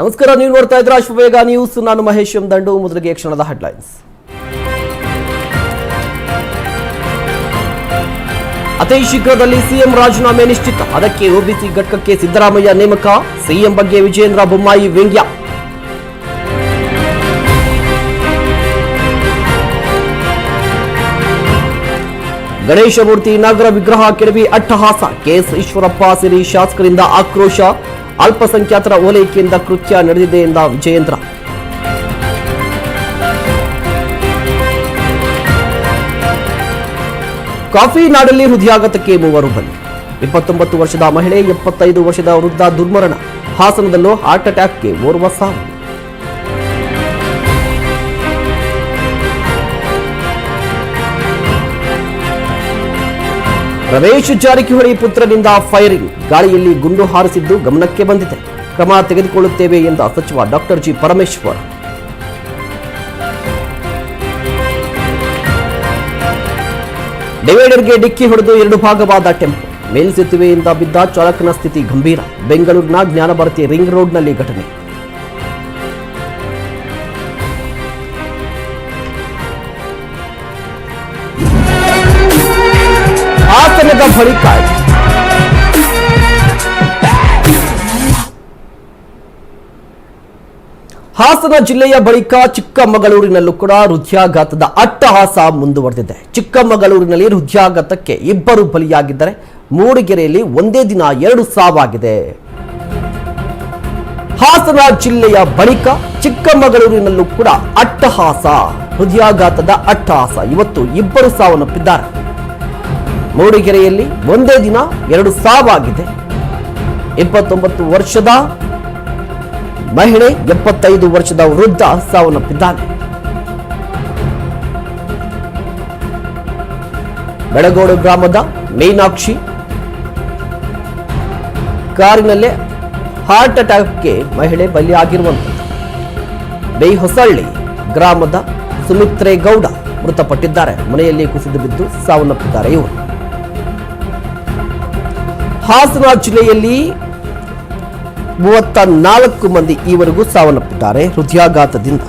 ನಮಸ್ಕಾರ, ನೀವು ನೋಡ್ತಾ ಇದ್ರ ಅಶ್ವವೇಗ ನ್ಯೂಸ್ ನಾನು ಮಹೇಶ್ ಎಂ ದಂಡು ಮೊದಲಿಗೆ ಕ್ಷಣದ ಹೆಡ್ಲೈನ್ಸ್ ಅತೀ ಶೀಘ್ರದಲ್ಲಿ ಸಿಎಂ ರಾಜೀನಾಮೆ ನಿಶ್ಚಿತ. ಅದಕ್ಕೆ ಒಬಿಸಿ ಘಟಕಕ್ಕೆ ಸಿದ್ದರಾಮಯ್ಯ ನೇಮಕ. ಸಿಎಂ ಬಗ್ಗೆ ವಿಜೇಂದ್ರ ಬೊಮ್ಮಾಯಿ ವ್ಯಂಗ್ಯ. ಗಣೇಶ ಮೂರ್ತಿ ನಾಗರ ವಿಗ್ರಹ ಕೆಡವಿ ಅಟ್ಟಹಾಸ. ಕೆಎಸ್ ಈಶ್ವರಪ್ಪ ಸಿರಿ ಶಾಸಕರಿಂದ ಆಕ್ರೋಶ. ಅಲ್ಪಸಂಖ್ಯಾತರ ಓಲೈಕೆಯಿಂದ ಕೃತ್ಯ ನಡೆದಿದೆ ಎಂದ ವಿಜಯೇಂದ್ರ. ಕಾಫಿ ನಾಡಲ್ಲಿ ಹೃದಯಾಘಾತಕ್ಕೆ ಮೂವರು ಬಲಿ ಇಪ್ಪತ್ತೊಂಬತ್ತು ವರ್ಷದ ಮಹಿಳೆ ಎಪ್ಪತ್ತೈದು ವರ್ಷದ ವೃದ್ಧ ದುರ್ಮರಣ ಹಾಸನದಲ್ಲೂ ಹಾರ್ಟ್ ಅಟ್ಯಾಕ್ಗೆ ಓರ್ವ ಸಾವು. ರಮೇಶ್ ಜಾರಕಿಹೊಳಿ ಪುತ್ರನಿಂದ ಫೈರಿಂಗ್ ಗಾಳಿಯಲ್ಲಿ ಗುಂಡು ಹಾರಿಸಿದ್ದು ಗಮನಕ್ಕೆ ಬಂದಿದೆ. ಕ್ರಮ ತೆಗೆದುಕೊಳ್ಳುತ್ತೇವೆ ಎಂದ ಸಚಿವ ಡಾಕ್ಟರ್ ಜಿ ಪರಮೇಶ್ವರ್. ಡಿವೈಡರ್ಗೆ ಡಿಕ್ಕಿ ಹೊಡೆದು ಎರಡು ಭಾಗವಾದ ಟೆಂಪೋ. ಮೇಲ್ಸೇತುವೆಯಿಂದ ಬಿದ್ದ ಚಾಲಕನ ಸ್ಥಿತಿ ಗಂಭೀರ. ಬೆಂಗಳೂರಿನ ಜ್ಞಾನಭಾರತಿ ರಿಂಗ್ ರೋಡ್ನಲ್ಲಿ ಘಟನೆ. ಹಾಸನ ಜಿಲ್ಲೆಯ ಬಳಿಕ ಚಿಕ್ಕಮಗಳೂರಿನಲ್ಲೂ ಕೂಡ ಹೃದಯಾಘಾತದ ಅಟ್ಟಹಾಸ ಮುಂದುವರೆದಿದೆ. ಚಿಕ್ಕಮಗಳೂರಿನಲ್ಲಿ ಹೃದಯಾಘಾತಕ್ಕೆ ಇಬ್ಬರು ಬಲಿಯಾಗಿದ್ದರೆ. ಮೂಡಿಗೆರೆಯಲ್ಲಿ ಒಂದೇ ದಿನ ಎರಡು ಸಾವಾಗಿದೆ. ಹಾಸನ ಜಿಲ್ಲೆಯ ಬಳಿಕ ಚಿಕ್ಕಮಗಳೂರಿನಲ್ಲೂ ಕೂಡ ಅಟ್ಟಹಾಸ ಹೃದಯಾಘಾತದ ಅಟ್ಟಹಾಸ. ಇವತ್ತು ಇಬ್ಬರು ಸಾವನ್ನಪ್ಪಿದ್ದಾರೆ. ಮೂಡಿಗೆರೆಯಲ್ಲಿ ಒಂದೇ ದಿನ ಎರಡು ಸಾವಾಗಿದೆ. ಇಪ್ಪತ್ತೊಂಬತ್ತು ವರ್ಷದ ಮಹಿಳೆ ಎಪ್ಪತ್ತೈದು ವರ್ಷದ ವೃದ್ಧ ಸಾವನ್ನಪ್ಪಿದ್ದಾನೆ. ಬೆಳಗೋಡು ಗ್ರಾಮದ ಮೀನಾಕ್ಷಿ ಕಾರಿನಲ್ಲೇ ಹಾರ್ಟ್ ಅಟ್ಯಾಕ್ಗೆ ಮಹಿಳೆ ಬಲಿಯಾಗಿರುವಂಥದ್ದು. ಬೇಹೊಸಳ್ಳಿ ಗ್ರಾಮದ ಸುಮಿತ್ರೇಗೌಡ ಮೃತಪಟ್ಟಿದ್ದಾರೆ. ಮನೆಯಲ್ಲಿ ಕುಸಿದು ಬಿದ್ದು ಸಾವನ್ನಪ್ಪಿದ್ದಾರೆ ಇವರು. ಹಾಸನ ಜಿಲ್ಲೆಯಲ್ಲಿ ಮೂವತ್ತ ನಾಲ್ಕು ಮಂದಿ ಈವರೆಗೂ ಸಾವನ್ನಪ್ಪಿದ್ದಾರೆ ಹೃದಯಾಘಾತದಿಂದ.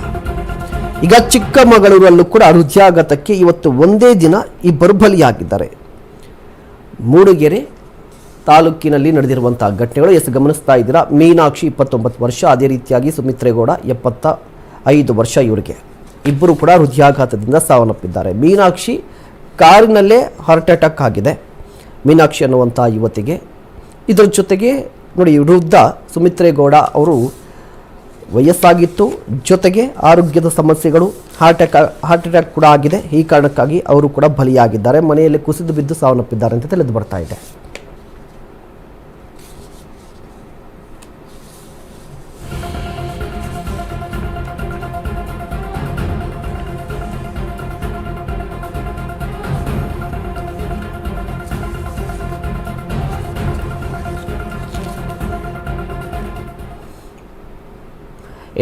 ಈಗ ಚಿಕ್ಕಮಗಳೂರಲ್ಲೂ ಕೂಡ ಹೃದಯಾಘಾತಕ್ಕೆ ಇವತ್ತು ಒಂದೇ ದಿನ ಇಬ್ಬರು ಬಲಿಯಾಗಿದ್ದಾರೆ. ಮೂಡಿಗೆರೆ ತಾಲೂಕಿನಲ್ಲಿ ನಡೆದಿರುವಂತಹ ಘಟನೆಗಳು ಎಷ್ಟು ಗಮನಿಸ್ತಾ ಇದ್ದೀರಾ? ಮೀನಾಕ್ಷಿ ಇಪ್ಪತ್ತೊಂಬತ್ತು ವರ್ಷ, ಅದೇ ರೀತಿಯಾಗಿ ಸುಮಿತ್ರೇಗೌಡ ಎಪ್ಪತ್ತ ಐದು ವರ್ಷ ಇವರಿಗೆ. ಇಬ್ಬರು ಕೂಡ ಹೃದಯಾಘಾತದಿಂದ ಸಾವನ್ನಪ್ಪಿದ್ದಾರೆ. ಮೀನಾಕ್ಷಿ ಕಾರಿನಲ್ಲೇ ಹಾರ್ಟ್ ಅಟ್ಯಾಕ್ ಆಗಿದೆ. ಮೀನಾಕ್ಷಿ ಅನ್ನುವಂಥ ಯುವತಿಗೆ ಇದರ ಜೊತೆಗೆ ನೋಡಿ ವೃದ್ಧ ಸುಮಿತ್ರೇಗೌಡ ಅವರು ವಯಸ್ಸಾಗಿತ್ತು, ಜೊತೆಗೆ ಆರೋಗ್ಯದ ಸಮಸ್ಯೆಗಳು ಹಾರ್ಟ್ ಅಟ್ಯಾಕ್ ಹಾರ್ಟ್ ಅಟ್ಯಾಕ್ ಕೂಡ ಆಗಿದೆ. ಈ ಕಾರಣಕ್ಕಾಗಿ ಅವರು ಕೂಡ ಬಲಿಯಾಗಿದ್ದಾರೆ. ಮನೆಯಲ್ಲಿ ಕುಸಿದು ಬಿದ್ದು ಸಾವನ್ನಪ್ಪಿದ್ದಾರೆ ಅಂತ ತಿಳಿದು ಬರ್ತಾ ಇದೆ.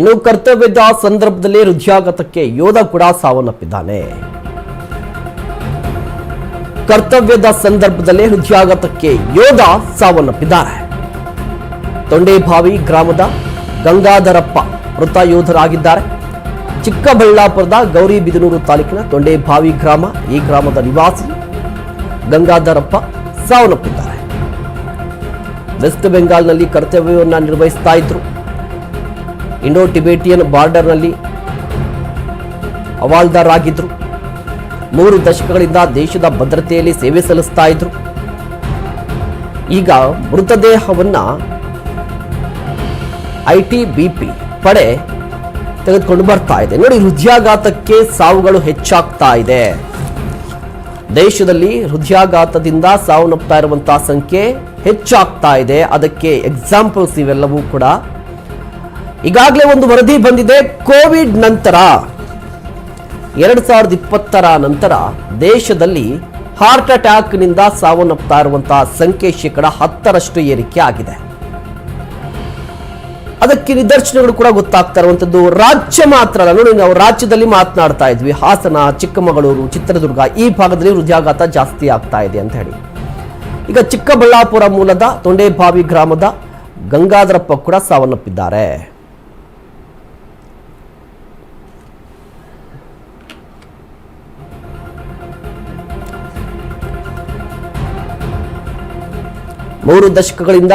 ಇನ್ನು ಕರ್ತವ್ಯದ ಸಂದರ್ಭದಲ್ಲಿ ಹೃದಯಾಘಾತಕ್ಕೆ ಯೋಧ ಕೂಡ ಸಾವನ್ನಪ್ಪಿದ್ದಾನೆ. ಕರ್ತವ್ಯದ ಸಂದರ್ಭದಲ್ಲಿ ಹೃದಯಾಘಾತಕ್ಕೆ ಯೋಧ ಸಾವನ್ನಪ್ಪಿದ್ದಾರೆ. ತೊಂಡೇಭಾವಿ ಗ್ರಾಮದ ಗಂಗಾಧರಪ್ಪ ಮೃತ ಯೋಧರಾಗಿದ್ದಾರೆ. ಚಿಕ್ಕಬಳ್ಳಾಪುರದ ಗೌರಿಬಿದನೂರು ತಾಲೂಕಿನ ತೊಂಡೇಭಾವಿ ಗ್ರಾಮ, ಈ ಗ್ರಾಮದ ನಿವಾಸಿ ಗಂಗಾಧರಪ್ಪ ಸಾವನ್ನಪ್ಪಿದ್ದಾರೆ. ವೆಸ್ಟ್ ಬೆಂಗಾಲ್ನಲ್ಲಿ ಕರ್ತವ್ಯವನ್ನು ನಿರ್ವಹಿಸ್ತಾ ಇದ್ರು. ಇಂಡೋ ಟಿಬೇಟಿಯನ್ ಬಾರ್ಡರ್ನಲ್ಲಿ ಹವಾಲ್ದಾರಾಗಿದ್ದರು ಮೂರು ದಶಕಗಳಿಂದ ದೇಶದ ಭದ್ರತೆಯಲ್ಲಿ ಸೇವೆ ಸಲ್ಲಿಸ್ತಾ ಇದ್ರು. ಈಗ ಮೃತದೇಹವನ್ನು ಐ ಟಿ ಬಿ ಪಿ ಪಡೆ ತೆಗೆದುಕೊಂಡು ಬರ್ತಾ ಇದೆ. ನೋಡಿ, ಹೃದಯಾಘಾತಕ್ಕೆ ಸಾವುಗಳು ಹೆಚ್ಚಾಗ್ತಾ ಇದೆ. ದೇಶದಲ್ಲಿ ಹೃದಯಾಘಾತದಿಂದ ಸಾವನ್ನಪ್ತಾ ಇರುವಂತಹ ಸಂಖ್ಯೆ ಹೆಚ್ಚಾಗ್ತಾ ಇದೆ. ಅದಕ್ಕೆ ಎಕ್ಸಾಂಪಲ್ಸ್ ಇವೆಲ್ಲವೂ ಕೂಡ ಈಗಾಗಲೇ ಒಂದು ವರದಿ ಬಂದಿದೆ, ಕೋವಿಡ್ ನಂತರ. ಎರಡು ಸಾವಿರದ ಇಪ್ಪತ್ತರ ನಂತರ ದೇಶದಲ್ಲಿ ಹಾರ್ಟ್ ಅಟ್ಯಾಕ್ನಿಂದ ಸಾವನ್ನಪ್ತಾ ಇರುವಂತಹ ಸಂಖ್ಯೆ ಶೇಕಡ ಹತ್ತರಷ್ಟು ಏರಿಕೆ ಆಗಿದೆ. ಅದಕ್ಕೆ ನಿದರ್ಶನಗಳು ಕೂಡ ಗೊತ್ತಾಗ್ತಾ ಇರುವಂಥದ್ದು. ರಾಜ್ಯ ಮಾತ್ರ ಅಲ್ಲ, ನೋಡಿ ನಾವು ರಾಜ್ಯದಲ್ಲಿ ಮಾತನಾಡ್ತಾ ಇದ್ವಿ. ಹಾಸನ, ಚಿಕ್ಕಮಗಳೂರು, ಚಿತ್ರದುರ್ಗ ಈ ಭಾಗದಲ್ಲಿ ಹೃದಯಾಘಾತ ಜಾಸ್ತಿ ಆಗ್ತಾ ಇದೆ ಅಂತ ಹೇಳಿ. ಈಗ ಚಿಕ್ಕಬಳ್ಳಾಪುರ ಮೂಲದ ತೊಂಡೇಬಾವಿ ಗ್ರಾಮದ ಗಂಗಾಧರಪ್ಪ ಕೂಡ ಸಾವನ್ನಪ್ಪಿದ್ದಾರೆ. ಮೂರು ದಶಕಗಳಿಂದ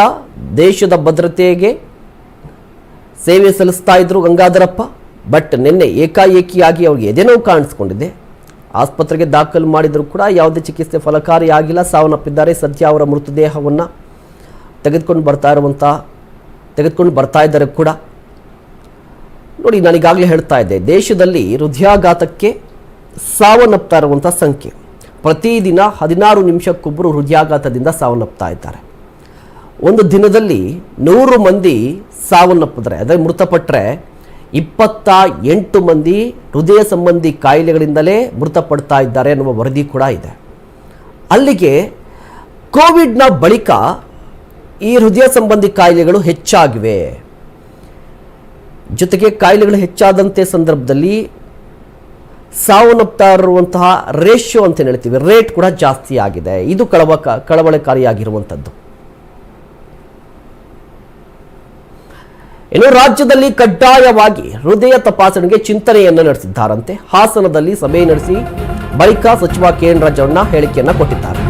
ದೇಶದ ಭದ್ರತೆಗೆ ಸೇವೆ ಸಲ್ಲಿಸ್ತಾ ಇದ್ರು ಗಂಗಾಧರಪ್ಪ. ಬಟ್ ನಿನ್ನೆ ಏಕಾಏಕಿಯಾಗಿ ಅವ್ರಿಗೆ ಎದೆನೋವು ಕಾಣಿಸ್ಕೊಂಡಿದೆ. ಆಸ್ಪತ್ರೆಗೆ ದಾಖಲು ಮಾಡಿದರೂ ಕೂಡ ಯಾವುದೇ ಚಿಕಿತ್ಸೆ ಫಲಕಾರಿಯಾಗಿಲ್ಲ ಸಾವನ್ನಪ್ಪಿದ್ದಾರೆ. ಸದ್ಯ ಅವರ ಮೃತದೇಹವನ್ನು ತೆಗೆದುಕೊಂಡು ಬರ್ತಾ ಇರುವಂಥ ತೆಗೆದುಕೊಂಡು ಬರ್ತಾ ಇದ್ದಾರೆ ಕೂಡ. ನೋಡಿ, ನಾನೀಗಾಗಲೇ ಹೇಳ್ತಾ ಇದ್ದೆ, ದೇಶದಲ್ಲಿ ಹೃದಯಾಘಾತಕ್ಕೆ ಸಾವನ್ನಪ್ತಾ ಇರುವಂಥ ಸಂಖ್ಯೆ. ಪ್ರತಿದಿನ ಹದಿನಾರು ನಿಮಿಷಕ್ಕೊಬ್ಬರು ಹೃದಯಾಘಾತದಿಂದ ಸಾವನ್ನಪ್ತಾ ಇದ್ದಾರೆ. ಒಂದು ದಿನದಲ್ಲಿ ನೂರು ಮಂದಿ ಸಾವನ್ನಪ್ಪಿದ್ರೆ ಅದೇ ಮೃತಪಟ್ಟರೆ ಇಪ್ಪತ್ತ ಎಂಟು ಮಂದಿ ಹೃದಯ ಸಂಬಂಧಿ ಕಾಯಿಲೆಗಳಿಂದಲೇ ಮೃತಪಡ್ತಾ ಇದ್ದಾರೆ ಅನ್ನುವ ವರದಿ ಕೂಡ ಇದೆ. ಅಲ್ಲಿಗೆ ಕೋವಿಡ್ನ ಬಳಿಕ ಈ ಹೃದಯ ಸಂಬಂಧಿ ಕಾಯಿಲೆಗಳು ಹೆಚ್ಚಾಗಿವೆ. ಜೊತೆಗೆ ಕಾಯಿಲೆಗಳು ಹೆಚ್ಚಾದಂತೆ ಸಂದರ್ಭದಲ್ಲಿ ಸಾವನ್ನಪ್ತಾ ಇರುವಂತಹ ರೇಷ್ಯೋ ಅಂತ ಹೇಳ್ತೀವಿ, ರೇಟ್ ಕೂಡ ಜಾಸ್ತಿ ಆಗಿದೆ. ಇದು ಕಳವ ಕಳವಳಕಾರಿಯಾಗಿರುವಂಥದ್ದು. ಇನ್ನು ರಾಜ್ಯದಲ್ಲಿ ಕಡ್ಡಾಯವಾಗಿ ಹೃದಯ ತಪಾಸಣೆಗೆ ಚಿಂತನೆಯನ್ನು ನಡೆಸಿದ್ದಾರಂತೆ. ಹಾಸನದಲ್ಲಿ ಸಭೆ ನಡೆಸಿ ಬಳಿಕ ಸಚಿವ ಕೆ ಎನ್ ರಾಜಣ್ಣ ಹೇಳಿಕೆಯನ್ನ ಕೊಟ್ಟಿದ್ದಾರೆ.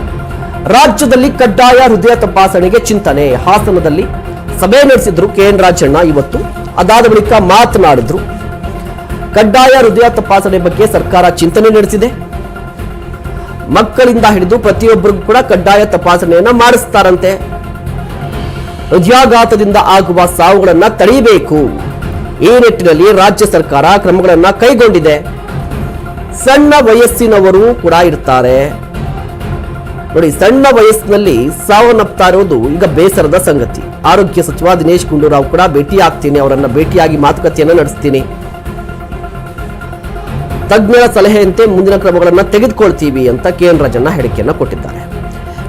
ರಾಜ್ಯದಲ್ಲಿ ಕಡ್ಡಾಯ ಹೃದಯ ತಪಾಸಣೆಗೆ ಚಿಂತನೆ. ಹಾಸನದಲ್ಲಿ ಸಭೆ ನಡೆಸಿದ್ರು ಕೆ ಎನ್ ರಾಜಣ್ಣ ಇವತ್ತು. ಅದಾದ ಬಳಿಕ ಮಾತನಾಡಿದ್ರು. ಕಡ್ಡಾಯ ಹೃದಯ ತಪಾಸಣೆ ಬಗ್ಗೆ ಸರ್ಕಾರ ಚಿಂತನೆ ನಡೆಸಿದೆ. ಮಕ್ಕಳಿಂದ ಹಿಡಿದು ಪ್ರತಿಯೊಬ್ಬರಿಗೂ ಕೂಡ ಕಡ್ಡಾಯ ತಪಾಸಣೆಯನ್ನ ಮಾಡಿಸ್ತಾರಂತೆ. ಹೃದಯಾಘಾತದಿಂದ ಆಗುವ ಸಾವುಗಳನ್ನು ತಡೆಯಬೇಕು. ಈ ನಿಟ್ಟಿನಲ್ಲಿ ರಾಜ್ಯ ಸರ್ಕಾರ ಕ್ರಮಗಳನ್ನು ಕೈಗೊಂಡಿದೆ. ಸಣ್ಣ ವಯಸ್ಸಿನವರು ಕೂಡ ಇರ್ತಾರೆ. ನೋಡಿ, ಸಣ್ಣ ವಯಸ್ಸಿನಲ್ಲಿ ಸಾವನ್ನಪ್ತಾ ಇರೋದು ಈಗ ಬೇಸರದ ಸಂಗತಿ. ಆರೋಗ್ಯ ಸಚಿವ ದಿನೇಶ್ ಗುಂಡೂರಾವ್ ಕೂಡ ಭೇಟಿ ಆಗ್ತೀನಿ ಅವರನ್ನ ಭೇಟಿಯಾಗಿ ಮಾತುಕತೆಯನ್ನ ನಡೆಸ್ತೀನಿ. ತಜ್ಞರ ಸಲಹೆಯಂತೆ ಮುಂದಿನ ಕ್ರಮಗಳನ್ನು ತೆಗೆದುಕೊಳ್ತೀವಿ ಅಂತ ಕೆ ಎನ್ ರಾಜಣ್ಣ ಹೇಳಿಕೆಯನ್ನು ಕೊಟ್ಟಿದ್ದಾರೆ.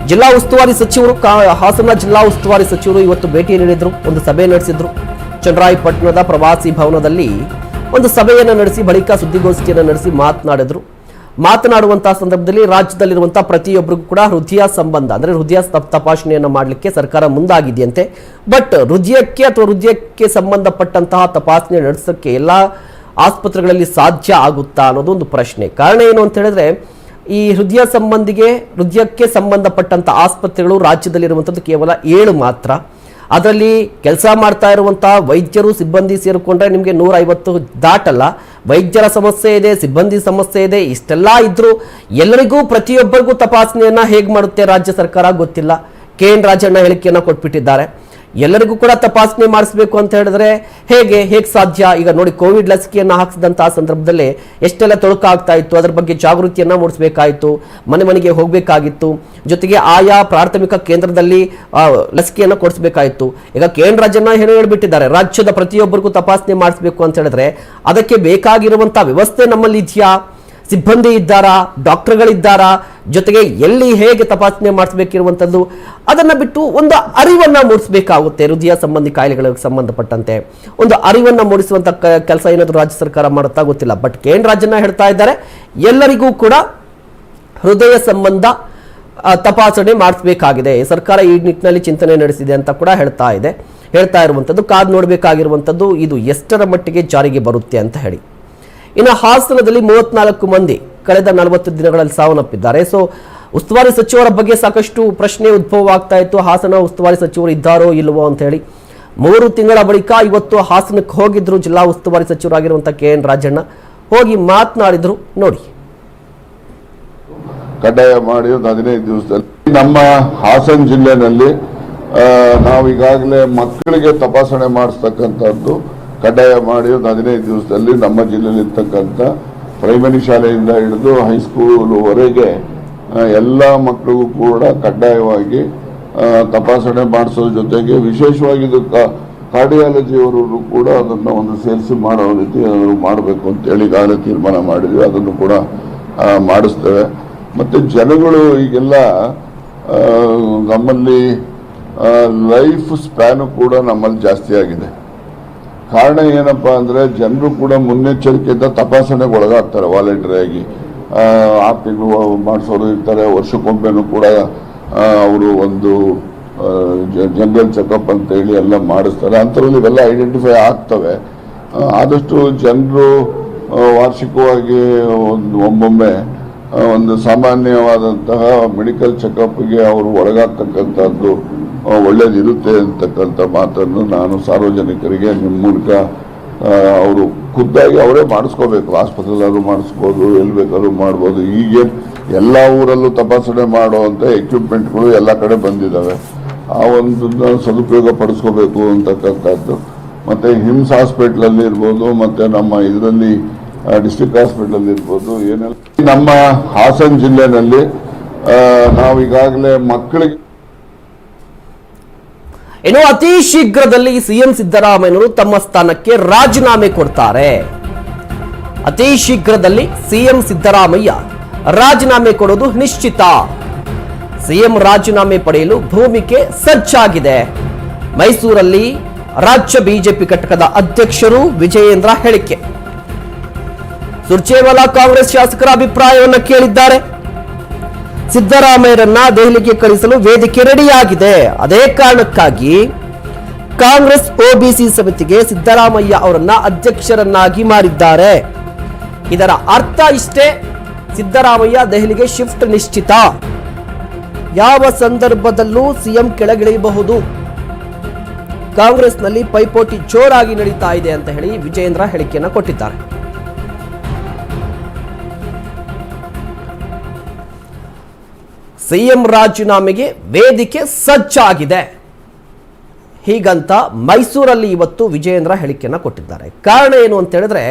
ಜಿಲ್ಲಾ ಉಸ್ತುವಾರಿ ಸಚಿವರು ಹಾಸನ ಜಿಲ್ಲಾ ಉಸ್ತುವಾರಿ ಸಚಿವರು ಇವತ್ತು ಭೇಟಿ ನೀಡಿದ್ರು, ಒಂದು ಸಭೆ ನಡೆಸಿದ್ರು. ಚನ್ನರಾಯಪಟ್ಟಣದ ಪ್ರವಾಸಿ ಭವನದಲ್ಲಿ ಒಂದು ಸಭೆಯನ್ನು ನಡೆಸಿ, ಬಳಿಕ ಸುದ್ದಿಗೋಷ್ಠಿಯನ್ನು ನಡೆಸಿ ಮಾತನಾಡಿದ್ರು. ಮಾತನಾಡುವಂತಹ ಸಂದರ್ಭದಲ್ಲಿ ರಾಜ್ಯದಲ್ಲಿರುವಂತಹ ಪ್ರತಿಯೊಬ್ಬರಿಗೂ ಕೂಡ ಹೃದಯ ಸಂಬಂಧ, ಅಂದ್ರೆ ಹೃದಯ ತಪ್- ತಪಾಸಣೆಯನ್ನು ಮಾಡಲಿಕ್ಕೆ ಸರ್ಕಾರ ಮುಂದಾಗಿದೆಯಂತೆ. ಬಟ್ ಹೃದಯಕ್ಕೆ ಅಥವಾ ಹೃದಯಕ್ಕೆ ಸಂಬಂಧಪಟ್ಟಂತಹ ತಪಾಸಣೆ ನಡೆಸೋಕ್ಕೆ ಎಲ್ಲ ಆಸ್ಪತ್ರೆಗಳಲ್ಲಿ ಸಾಧ್ಯ ಆಗುತ್ತಾ ಅನ್ನೋದು ಒಂದು ಪ್ರಶ್ನೆ. ಕಾರಣ ಏನು ಅಂತ ಹೇಳಿದ್ರೆ ಈ ಹೃದಯ ಸಂಬಂಧಿಗೆ, ಹೃದಯಕ್ಕೆ ಸಂಬಂಧಪಟ್ಟಂಥ ಆಸ್ಪತ್ರೆಗಳು ರಾಜ್ಯದಲ್ಲಿರುವಂಥದ್ದು ಕೇವಲ ಏಳು ಮಾತ್ರ. ಅದರಲ್ಲಿ ಕೆಲಸ ಮಾಡ್ತಾ ಇರುವಂಥ ವೈದ್ಯರು, ಸಿಬ್ಬಂದಿ ಸೇರಿಕೊಂಡ್ರೆ ನಿಮಗೆ ನೂರ ಐವತ್ತು ದಾಟಲ್ಲ. ವೈದ್ಯರ ಸಮಸ್ಯೆ ಇದೆ, ಸಿಬ್ಬಂದಿ ಸಮಸ್ಯೆ ಇದೆ, ಇಷ್ಟೆಲ್ಲ ಇದ್ದರೂ ಎಲ್ಲರಿಗೂ ಪ್ರತಿಯೊಬ್ಬರಿಗೂ ತಪಾಸಣೆಯನ್ನ ಹೇಗೆ ಮಾಡುತ್ತೆ ರಾಜ್ಯ ಸರ್ಕಾರ ಗೊತ್ತಿಲ್ಲ. ಕೆ ಎನ್ ರಾಜಣ್ಣ ಹೇಳಿಕೆಯನ್ನ ಕೊಟ್ಬಿಟ್ಟಿದ್ದಾರೆ. ಎಲ್ಲರಿಗೂ ಕೂಡ ತಪಾಸಣೆ ಮಾಡಿಸ್ಬೇಕು ಅಂತ ಹೇಳಿದ್ರೆ ಹೇಗೆ ಹೇಗೆ ಸಾಧ್ಯ? ಈಗ ನೋಡಿ, ಕೋವಿಡ್ ಲಸಿಕೆಯನ್ನು ಹಾಕಿಸಿದಂತಹ ಸಂದರ್ಭದಲ್ಲಿ ಎಷ್ಟೆಲ್ಲ ತೊಳಕಾಗ್ತಾ ಇತ್ತು, ಅದರ ಬಗ್ಗೆ ಜಾಗೃತಿಯನ್ನ ಮೂಡಿಸಬೇಕಾಯಿತು, ಮನೆ ಮನೆಗೆ ಹೋಗಬೇಕಾಗಿತ್ತು, ಜೊತೆಗೆ ಆಯಾ ಪ್ರಾಥಮಿಕ ಕೇಂದ್ರದಲ್ಲಿ ಲಸಿಕೆಯನ್ನು ಕೊಡಿಸಬೇಕಾಯಿತು. ಈಗ ಕೇಂದ್ರ ರಾಜ್ಯನ ಏನು ಹೇಳ್ಬಿಟ್ಟಿದ್ದಾರೆ, ರಾಜ್ಯದ ಪ್ರತಿಯೊಬ್ಬರಿಗೂ ತಪಾಸಣೆ ಮಾಡಿಸಬೇಕು ಅಂತ ಹೇಳಿದ್ರೆ ಅದಕ್ಕೆ ಬೇಕಾಗಿರುವಂತಹ ವ್ಯವಸ್ಥೆ ನಮ್ಮಲ್ಲಿ ಇದೆಯಾ? ಸಿಬ್ಬಂದಿ ಇದ್ದಾರಾ, ಡಾಕ್ಟರ್ಗಳಿದ್ದಾರಾ, ಜೊತೆಗೆ ಎಲ್ಲಿ ಹೇಗೆ ತಪಾಸಣೆ ಮಾಡಿಸ್ಬೇಕಿರುವಂಥದ್ದು, ಅದನ್ನು ಬಿಟ್ಟು ಒಂದು ಅರಿವನ್ನು ಮೂಡಿಸಬೇಕಾಗುತ್ತೆ, ಹೃದಯ ಸಂಬಂಧಿ ಕಾಯಿಲೆಗಳಿಗೆ ಸಂಬಂಧಪಟ್ಟಂತೆ. ಒಂದು ಅರಿವನ್ನು ಮೂಡಿಸುವಂಥ ಕೆಲಸ ಏನಾದರೂ ರಾಜ್ಯ ಸರ್ಕಾರ ಮಾಡುತ್ತಾ ಗೊತ್ತಿಲ್ಲ. ಬಟ್ ಕೇಂದ್ರ ರಾಜ್ಯನ ಹೇಳ್ತಾ ಇದ್ದಾರೆ, ಎಲ್ಲರಿಗೂ ಕೂಡ ಹೃದಯ ಸಂಬಂಧ ತಪಾಸಣೆ ಮಾಡಿಸಬೇಕಾಗಿದೆ. ಸರ್ಕಾರ ಈ ನಿಟ್ಟಿನಲ್ಲಿ ಚಿಂತನೆ ನಡೆಸಿದೆ ಅಂತ ಕೂಡ ಹೇಳ್ತಾ ಇದೆ. ಹೇಳ್ತಾ ಇರುವಂಥದ್ದು, ಕಾದು ನೋಡಬೇಕಾಗಿರುವಂಥದ್ದು, ಇದು ಎಷ್ಟರ ಮಟ್ಟಿಗೆ ಜಾರಿಗೆ ಬರುತ್ತೆ ಅಂತ ಹೇಳಿ. ಇನ್ನು ಹಾಸನದಲ್ಲಿ ಮೂವತ್ನಾಲ್ಕು ಮಂದಿ ಕಳೆದ ನಲವತ್ತು ದಿನಗಳಲ್ಲಿ ಸಾವನ್ನಪ್ಪಿದ್ದಾರೆ. ಸೊ ಉಸ್ತುವಾರಿ ಸಚಿವರ ಬಗ್ಗೆ ಸಾಕಷ್ಟು ಪ್ರಶ್ನೆ ಉದ್ಭವ ಆಗ್ತಾ ಇತ್ತು. ಹಾಸನ ಉಸ್ತುವಾರಿ ಸಚಿವರು ಇದ್ದಾರೋ ಇಲ್ಲವೋ ಅಂತ ಹೇಳಿ ಮೂರು ತಿಂಗಳ ಬಳಿಕ ಇವತ್ತು ಹಾಸನಕ್ಕೆ ಹೋಗಿದ್ರು ಜಿಲ್ಲಾ ಉಸ್ತುವಾರಿ ಸಚಿವರಾಗಿರುವಂಥ ಕೆ ಎನ್ ರಾಜಣ್ಣ. ಹೋಗಿ ಮಾತನಾಡಿದ್ರು, ನೋಡಿ. ಕಡ್ಡಾಯ ಮಾಡಿ ಒಂದು ಹದಿನೈದು ದಿವಸದಲ್ಲಿ. ನಮ್ಮ ಹಾಸನ ಜಿಲ್ಲೆನಲ್ಲಿ ನಾವು ಈಗಾಗಲೇ ಮಕ್ಕಳಿಗೆ ತಪಾಸಣೆ ಮಾಡಿಸ್ತಕ್ಕಂಥದ್ದು ಕಡ್ಡಾಯ ಮಾಡಿ ಒಂದು ಹದಿನೈದು ದಿವಸದಲ್ಲಿ ನಮ್ಮ ಜಿಲ್ಲೆಯಲ್ಲಿ ಇರ್ತಕ್ಕಂಥ ಪ್ರೈಮರಿ ಶಾಲೆಯಿಂದ ಹಿಡಿದು ಹೈಸ್ಕೂಲ್ವರೆಗೆ ಎಲ್ಲ ಮಕ್ಕಳಿಗೂ ಕೂಡ ಕಡ್ಡಾಯವಾಗಿ ತಪಾಸಣೆ ಮಾಡಿಸೋದ್ರ ಜೊತೆಗೆ ವಿಶೇಷವಾಗಿ ಇದು ಕಾರ್ಡಿಯಾಲಜಿಯವರು ಕೂಡ ಅದನ್ನು ಒಂದು ಸೇರಿಸಿ ಮಾಡೋ ರೀತಿ ಅದನ್ನು ಮಾಡಬೇಕು ಅಂತೇಳಿ ಈಗಾಗಲೇ ತೀರ್ಮಾನ ಮಾಡಿದ್ವಿ. ಅದನ್ನು ಕೂಡ ಮಾಡಿಸ್ತೇವೆ. ಮತ್ತು ಜನಗಳು ಈಗೆಲ್ಲ ನಮ್ಮಲ್ಲಿ ಲೈಫ್ ಸ್ಪ್ಯಾನು ಕೂಡ ನಮ್ಮಲ್ಲಿ ಜಾಸ್ತಿ ಆಗಿದೆ. ಕಾರಣ ಏನಪ್ಪಾ ಅಂದ್ರೆ ಜನರು ಕೂಡ ಮುನ್ನೆಚ್ಚರಿಕೆಯಿಂದ ತಪಾಸಣೆಗೆ ಒಳಗಾಗ್ತಾರೆ ವಾಲಂಟರಿ ಆಗಿ. ಆ, ತಿಂಗಳು ಮಾಡಿಸೋರು ಇರ್ತಾರೆ ವರ್ಷಕ್ಕೊಮ್ಮೆನೂ ಕೂಡ ಅವರು ಒಂದು ಜನರಲ್ ಚೆಕಪ್ ಅಂತ ಹೇಳಿ ಎಲ್ಲ ಮಾಡಿಸ್ತಾರೆ. ಅಂಥದ್ರಲ್ಲಿ ಇವೆಲ್ಲ ಐಡೆಂಟಿಫೈ ಆಗ್ತವೆ. ಆದಷ್ಟು ಜನರು ವಾರ್ಷಿಕವಾಗಿ ಒಂದು ಒಮ್ಮೊಮ್ಮೆ ಒಂದು ಸಾಮಾನ್ಯವಾದಂತಹ ಮೆಡಿಕಲ್ ಚೆಕಪ್ಗೆ ಅವರು ಒಳಗಾಗ್ತಕ್ಕಂಥದ್ದು ಒಳ್ಳೇದಿರುತ್ತೆ ಅಂತಕ್ಕಂಥ ಮಾತನ್ನು ನಾನು ಸಾರ್ವಜನಿಕರಿಗೆ, ನಿಮ್ಮ ಮೂಲಕ ಅವರು ಖುದ್ದಾಗಿ ಅವರೇ ಮಾಡಿಸ್ಕೋಬೇಕು. ಆಸ್ಪತ್ರೆಯಲ್ಲಾದರೂ ಮಾಡಿಸ್ಬೋದು, ಎಲ್ಲಿ ಬೇಕಾದ್ರೂ ಮಾಡ್ಬೋದು. ಹೀಗೆ ಎಲ್ಲ ಊರಲ್ಲೂ ತಪಾಸಣೆ ಮಾಡುವಂಥ ಎಕ್ವಿಪ್ಮೆಂಟ್ಗಳು ಎಲ್ಲ ಕಡೆ ಬಂದಿದ್ದಾವೆ. ಆ ಒಂದು ಸದುಪಯೋಗ ಪಡಿಸ್ಕೋಬೇಕು ಅಂತಕ್ಕಂಥದ್ದು. ಮತ್ತು ಹಿಮ್ಸ್ ಹಾಸ್ಪಿಟ್ಲಲ್ಲಿ ಇರ್ಬೋದು, ಮತ್ತು ನಮ್ಮ ಇದರಲ್ಲಿ ಡಿಸ್ಟಿಕ್ ಹಾಸ್ಪಿಟ್ಲಲ್ಲಿ ಇರ್ಬೋದು, ಏನೆಲ್ಲ. ನಮ್ಮ ಹಾಸನ ಜಿಲ್ಲೆಯಲ್ಲಿ ನಾವು ಈಗಾಗಲೇ ಮಕ್ಕಳಿಗೆ ಇನ್ನು ಅತಿ ಶೀಘ್ರದಲ್ಲಿ ಸಿಎಂ ಸಿದ್ದರಾಮಯ್ಯನವರು ತಮ್ಮ ಸ್ಥಾನಕ್ಕೆ ರಾಜೀನಾಮೆ ಕೊಡ್ತಾರೆ. ಅತಿ ಶೀಘ್ರದಲ್ಲಿ ಸಿಎಂ ಸಿದ್ದರಾಮಯ್ಯ ರಾಜೀನಾಮೆ ಕೊಡೋದು ನಿಶ್ಚಿತ. ಸಿಎಂ ರಾಜೀನಾಮೆ ಪಡೆಯಲು ಭೂಮಿಕೆ ಸಜ್ಜಾಗಿದೆ. ಮೈಸೂರಲ್ಲಿ ರಾಜ್ಯ ಬಿಜೆಪಿ ಘಟಕದ ಅಧ್ಯಕ್ಷರು ವಿಜಯೇಂದ್ರ ಹೇಳಿಕೆ. ಸುರ್ಜೇವಾಲಾ ಕಾಂಗ್ರೆಸ್ ಶಾಸಕರ ಅಭಿಪ್ರಾಯವನ್ನು ಕೇಳಿದ್ದಾರೆ. ಸಿದ್ದರಾಮಯ್ಯರನ್ನ ದೆಹಲಿಗೆ ಕಳಿಸಲು ವೇದಿಕೆ ರೆಡಿಯಾಗಿದೆ. ಅದೇ ಕಾರಣಕ್ಕಾಗಿ ಕಾಂಗ್ರೆಸ್ ಒಬಿಸಿ ಸಮಿತಿಗೆ ಸಿದ್ದರಾಮಯ್ಯ ಅವರನ್ನ ಅಧ್ಯಕ್ಷರನ್ನಾಗಿ ಮಾಡಿದ್ದಾರೆ. ಇದರ ಅರ್ಥ ಇಷ್ಟೇ, ಸಿದ್ದರಾಮಯ್ಯ ದೆಹಲಿಗೆ ಶಿಫ್ಟ್ ನಿಶ್ಚಿತ. ಯಾವ ಸಂದರ್ಭದಲ್ಲೂ ಸಿಎಂ ಕೆಳಗಿಳಿಯಬಹುದು. ಕಾಂಗ್ರೆಸ್ನಲ್ಲಿ ಪೈಪೋಟಿ ಜೋರಾಗಿ ನಡೀತಾ ಇದೆ ಅಂತ ಹೇಳಿ ವಿಜಯೇಂದ್ರ ಹೇಳಿಕೆಯನ್ನು ಕೊಟ್ಟಿದ್ದಾರೆ. ಸಿಎಂ ರಾಜೀನಾಮೆಗೆ ವೇದಿಕೆ ಸಜ್ಜಾಗಿದೆ. ಹೀಗಂತ ಮೈಸೂರಲ್ಲಿ ಇವತ್ತು ವಿಜಯೇಂದ್ರ ಹೇಳಿಕೆಯನ್ನು ಕೊಟ್ಟಿದ್ದಾರೆ. ಕಾರಣ ಏನು ಅಂತ ಹೇಳಿದ್ರೆ,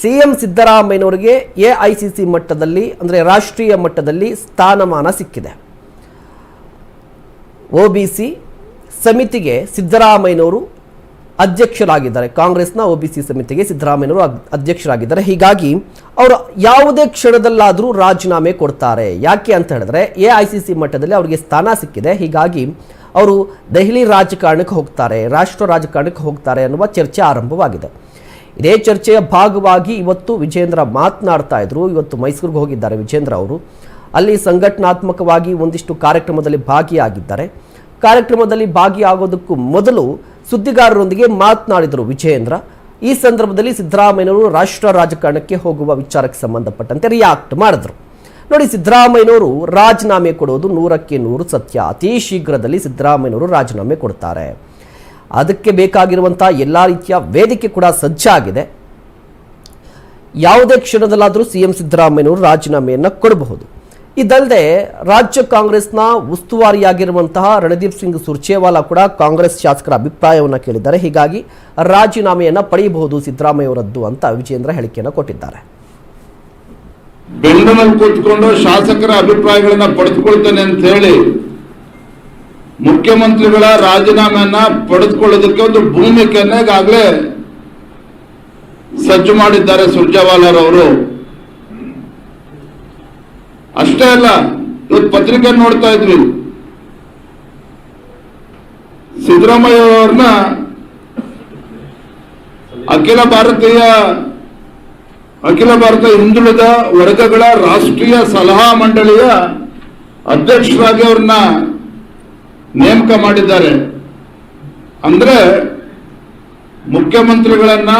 ಸಿಎಂ ಸಿದ್ದರಾಮಯ್ಯನವರಿಗೆ ಎ ಐ ಸಿ ಸಿ ಮಟ್ಟದಲ್ಲಿ, ಅಂದರೆ ರಾಷ್ಟ್ರೀಯ ಮಟ್ಟದಲ್ಲಿ ಸ್ಥಾನಮಾನ ಸಿಕ್ಕಿದೆ. ಒ ಬಿ ಸಿ ಸಮಿತಿಗೆ ಸಿದ್ದರಾಮಯ್ಯನವರು ಅಧ್ಯಕ್ಷರಾಗಿದ್ದಾರೆ. ಕಾಂಗ್ರೆಸ್ನ ಒ ಬಿ ಸಿ ಸಮಿತಿಗೆ ಸಿದ್ದರಾಮಯ್ಯವರು ಅಧ್ಯಕ್ಷರಾಗಿದ್ದಾರೆ. ಹೀಗಾಗಿ ಅವರು ಯಾವುದೇ ಕ್ಷಣದಲ್ಲಾದರೂ ರಾಜೀನಾಮೆ ಕೊಡ್ತಾರೆ. ಯಾಕೆ ಅಂತ ಹೇಳಿದ್ರೆ ಎ ಐ ಸಿ ಸಿ ಮಟ್ಟದಲ್ಲಿ ಅವರಿಗೆ ಸ್ಥಾನ ಸಿಕ್ಕಿದೆ. ಹೀಗಾಗಿ ಅವರು ದೆಹಲಿ ರಾಜಕಾರಣಕ್ಕೆ ಹೋಗ್ತಾರೆ, ರಾಷ್ಟ್ರ ರಾಜಕಾರಣಕ್ಕೆ ಹೋಗ್ತಾರೆ ಅನ್ನುವ ಚರ್ಚೆ ಆರಂಭವಾಗಿದೆ. ಇದೇ ಚರ್ಚೆಯ ಭಾಗವಾಗಿ ಇವತ್ತು ವಿಜೇಂದ್ರ ಮಾತನಾಡ್ತಾ ಇದ್ರು. ಇವತ್ತು ಮೈಸೂರಿಗೆ ಹೋಗಿದ್ದಾರೆ ವಿಜೇಂದ್ರ ಅವರು. ಅಲ್ಲಿ ಸಂಘಟನಾತ್ಮಕವಾಗಿ ಒಂದಿಷ್ಟು ಕಾರ್ಯಕ್ರಮದಲ್ಲಿ ಭಾಗಿಯಾಗಿದ್ದಾರೆ. ಕಾರ್ಯಕ್ರಮದಲ್ಲಿ ಭಾಗಿಯಾಗೋದಕ್ಕೂ ಮೊದಲು ಸುದ್ದಿಗಾರರೊಂದಿಗೆ ಮಾತನಾಡಿದರು ವಿಜಯೇಂದ್ರ. ಈ ಸಂದರ್ಭದಲ್ಲಿ ಸಿದ್ದರಾಮಯ್ಯನವರು ರಾಷ್ಟ್ರ ರಾಜಕಾರಣಕ್ಕೆ ಹೋಗುವ ವಿಚಾರಕ್ಕೆ ಸಂಬಂಧಪಟ್ಟಂತೆ ರಿಯಾಕ್ಟ್ ಮಾಡಿದ್ರು. ನೋಡಿ, ಸಿದ್ದರಾಮಯ್ಯನವರು ರಾಜೀನಾಮೆ ಕೊಡೋದು ನೂರಕ್ಕೆ ನೂರು ಸತ್ಯ. ಅತಿ ಶೀಘ್ರದಲ್ಲಿ ಸಿದ್ದರಾಮಯ್ಯನವರು ರಾಜೀನಾಮೆ ಕೊಡ್ತಾರೆ. ಅದಕ್ಕೆ ಬೇಕಾಗಿರುವಂಥ ಎಲ್ಲ ರೀತಿಯ ವೇದಿಕೆ ಕೂಡ ಸಜ್ಜಾಗಿದೆ ಯಾವುದೇ ಕ್ಷಣದಲ್ಲಾದರೂ ಸಿ ಎಂ ಸಿದ್ದರಾಮಯ್ಯನವರು ರಾಜೀನಾಮೆಯನ್ನು ಕೊಡಬಹುದು. ಇದಲ್ಲದೆ ರಾಜ್ಯ ಕಾಂಗ್ರೆಸ್ನ ಉಸ್ತುವಾರಿಯಾಗಿರುವಂತಹ ರಣದೀಪ್ ಸಿಂಗ್ ಸುರ್ಜೇವಾಲಾ ಕೂಡ ಕಾಂಗ್ರೆಸ್ ಶಾಸಕರ ಅಭಿಪ್ರಾಯವನ್ನು ಕೇಳಿದ್ದಾರೆ. ಹೀಗಾಗಿ ರಾಜೀನಾಮೆಯನ್ನು ಪಡೆಯಬಹುದು ಸಿದ್ದರಾಮಯ್ಯವರದ್ದು ಅಂತ ವಿಜೇಂದ್ರ ಹೇಳಿಕೆಯನ್ನು ಕೊಟ್ಟಿದ್ದಾರೆ. ಕೂತ್ಕೊಂಡು ಶಾಸಕರ ಅಭಿಪ್ರಾಯಗಳನ್ನ ಪಡೆದುಕೊಳ್ತೇನೆ ಅಂತ ಹೇಳಿ ಮುಖ್ಯಮಂತ್ರಿಗಳ ರಾಜೀನಾಮೆಯನ್ನ ಪಡೆದುಕೊಳ್ಳೋದಕ್ಕೆ ಒಂದು ಭೂಮಿಕೆಯನ್ನ ಈಗಾಗಲೇ ಸಜ್ಜು ಮಾಡಿದ್ದಾರೆ ಸುರ್ಜೇವಾಲಾರವರು. ಅಷ್ಟೇ ಅಲ್ಲ, ಇವತ್ತು ಪತ್ರಿಕೆ ನೋಡ್ತಾ ಇದ್ವಿ ಸಿದ್ದರಾಮಯ್ಯ ಅವ್ರನ್ನ ಅಖಿಲ ಭಾರತೀಯ, ಅಖಿಲ ಭಾರತ ಹಿಂದುಳಿದ ವರ್ಗಗಳ ರಾಷ್ಟ್ರೀಯ ಸಲಹಾ ಮಂಡಳಿಯ ಅಧ್ಯಕ್ಷರಾಗಿ ಅವ್ರನ್ನ ನೇಮಕ ಮಾಡಿದ್ದಾರೆ. ಅಂದ್ರೆ ಮುಖ್ಯಮಂತ್ರಿಗಳನ್ನ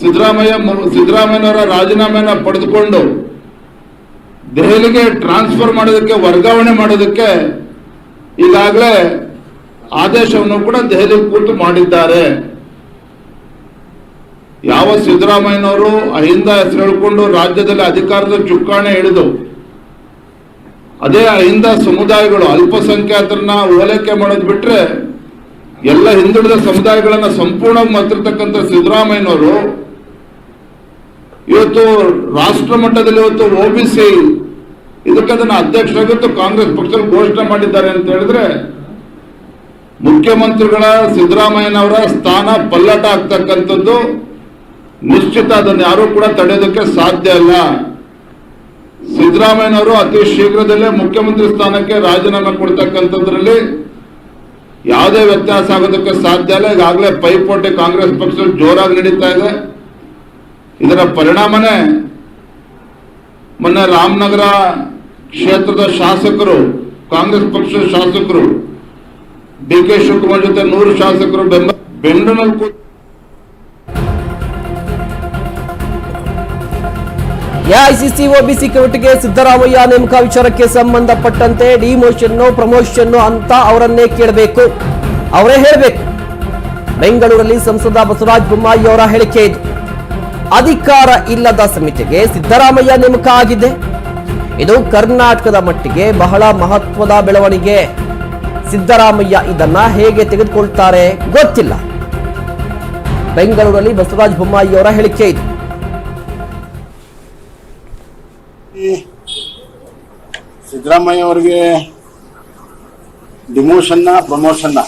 ಸಿದ್ದರಾಮಯ್ಯ ಸಿದ್ದರಾಮಯ್ಯನವರ ರಾಜೀನಾಮೆಯನ್ನ ಪಡೆದುಕೊಂಡು ದೆಹಲಿಗೆ ಟ್ರಾನ್ಸ್ಫರ್ ಮಾಡೋದಕ್ಕೆ, ವರ್ಗಾವಣೆ ಮಾಡೋದಕ್ಕೆ ಈಗಾಗಲೇ ಆದೇಶವನ್ನು ಕೂಡ ದೆಹಲಿ ಕೂತು ಮಾಡಿದ್ದಾರೆ. ಯಾವ ಸಿದ್ದರಾಮಯ್ಯನವರು ಅಹಿಂದ ಹೆಸರು ಹೇಳ್ಕೊಂಡು ರಾಜ್ಯದಲ್ಲಿ ಅಧಿಕಾರದ ಚುಕ್ಕಾಣೆ ಹಿಡಿದು ಅದೇ ಅಹಿಂದ ಸಮುದಾಯಗಳು ಅಲ್ಪಸಂಖ್ಯಾತರನ್ನ ಓಲೈಕೆ ಮಾಡೋದು ಬಿಟ್ರೆ ಎಲ್ಲ ಹಿಂದುಳಿದ ಸಮುದಾಯಗಳನ್ನ ಸಂಪೂರ್ಣವಾಗಿ ಮಾತಿರ್ತಕ್ಕಂಥ ಸಿದ್ದರಾಮಯ್ಯನವರು ಇವತ್ತು ರಾಷ್ಟ್ರ ಮಟ್ಟದಲ್ಲಿ ಇವತ್ತು ಒಬಿಸಿ ಇದಕ್ಕೆ ಅದನ್ನ ಅಧ್ಯಕ್ಷರಾಗಿತ್ತು ಕಾಂಗ್ರೆಸ್ ಪಕ್ಷದಲ್ಲಿ ಘೋಷಣೆ ಮಾಡಿದ್ದಾರೆ ಅಂತ ಹೇಳಿದ್ರೆ ಮುಖ್ಯಮಂತ್ರಿಗಳ ಸಿದ್ದರಾಮಯ್ಯನವರ ಸ್ಥಾನ ಪಲ್ಲಟ ಆಗ್ತಕ್ಕಂಥದ್ದು ನಿಶ್ಚಿತ ಅದನ್ನು ಯಾರೂ ಕೂಡ ತಡೆಯೋದಕ್ಕೆ ಸಾಧ್ಯ ಇಲ್ಲ. ಸಿದ್ದರಾಮಯ್ಯನವರು ಅತಿ ಶೀಘ್ರದಲ್ಲೇ ಮುಖ್ಯಮಂತ್ರಿ ಸ್ಥಾನಕ್ಕೆ ರಾಜೀನಾಮೆ ಕೊಡ್ತಕ್ಕಂಥದ್ರಲ್ಲಿ ಯಾವುದೇ ವ್ಯತ್ಯಾಸ ಆಗೋದಕ್ಕೆ ಸಾಧ್ಯ ಇಲ್ಲ. ಈಗಾಗಲೇ ಪೈಪೋಟಿ ಕಾಂಗ್ರೆಸ್ ಪಕ್ಷ ಜೋರಾಗಿ ನಡೀತಾ ಇದೆ. ಇದರ ಪರಿಣಾಮನೇ ಮೊನ್ನೆ ರಾಮನಗರ ಕ್ಷೇತ್ರದ ಶಾಸಕರು, ಕಾಂಗ್ರೆಸ್ ಪಕ್ಷದ ಶಾಸಕರು ಡಿ ಕೆ ಶಿವಕುಮಾರ್ ಜೊತೆ ನೂರು ಶಾಸಕರು ಬೆಂಬಲ ಕೂತ್ ಎಐಸಿಸಿ ಒಬಿಸಿ ಕಮಿಟಿಗೆ ಸಿದ್ದರಾಮಯ್ಯ ನೇಮಕ ವಿಚಾರಕ್ಕೆ ಸಂಬಂಧಪಟ್ಟಂತೆ ಡಿಮೋಷನ್ ಪ್ರಮೋಷನ್ ಅಂತ ಅವರನ್ನೇ ಕೇಳಬೇಕು. ಅವರೇ ಹೇಳಬೇಕು. ಬೆಂಗಳೂರಲ್ಲಿ ಸಂಸದ ಬಸವರಾಜ ಬೊಮ್ಮಾಯಿ ಅವರ ಹೇಳಿಕೆ ಇದು. ಅಧಿಕಾರ ಇಲ್ಲದ ಸಮಿತಿಗೆ ಸಿದ್ದರಾಮಯ್ಯ ನೇಮಕ ಆಗಿದೆ. ಇದು ಕರ್ನಾಟಕದ ಮಟ್ಟಿಗೆ ಬಹಳ ಮಹತ್ವದ ಬೆಳವಣಿಗೆ. ಸಿದ್ದರಾಮಯ್ಯ ಇದನ್ನ ಹೇಗೆ ತೆಗೆದುಕೊಳ್ತಾರೆ ಗೊತ್ತಿಲ್ಲ. ಬೆಂಗಳೂರಲ್ಲಿ ಬಸವರಾಜ ಬೊಮ್ಮಾಯಿ ಅವರ ಹೇಳಿಕೆ ಇದು. ಸಿದ್ದರಾಮಯ್ಯ ಅವರಿಗೆ ಡಿಮೋಷನ್ನ ಪ್ರಮೋಷನ್ನ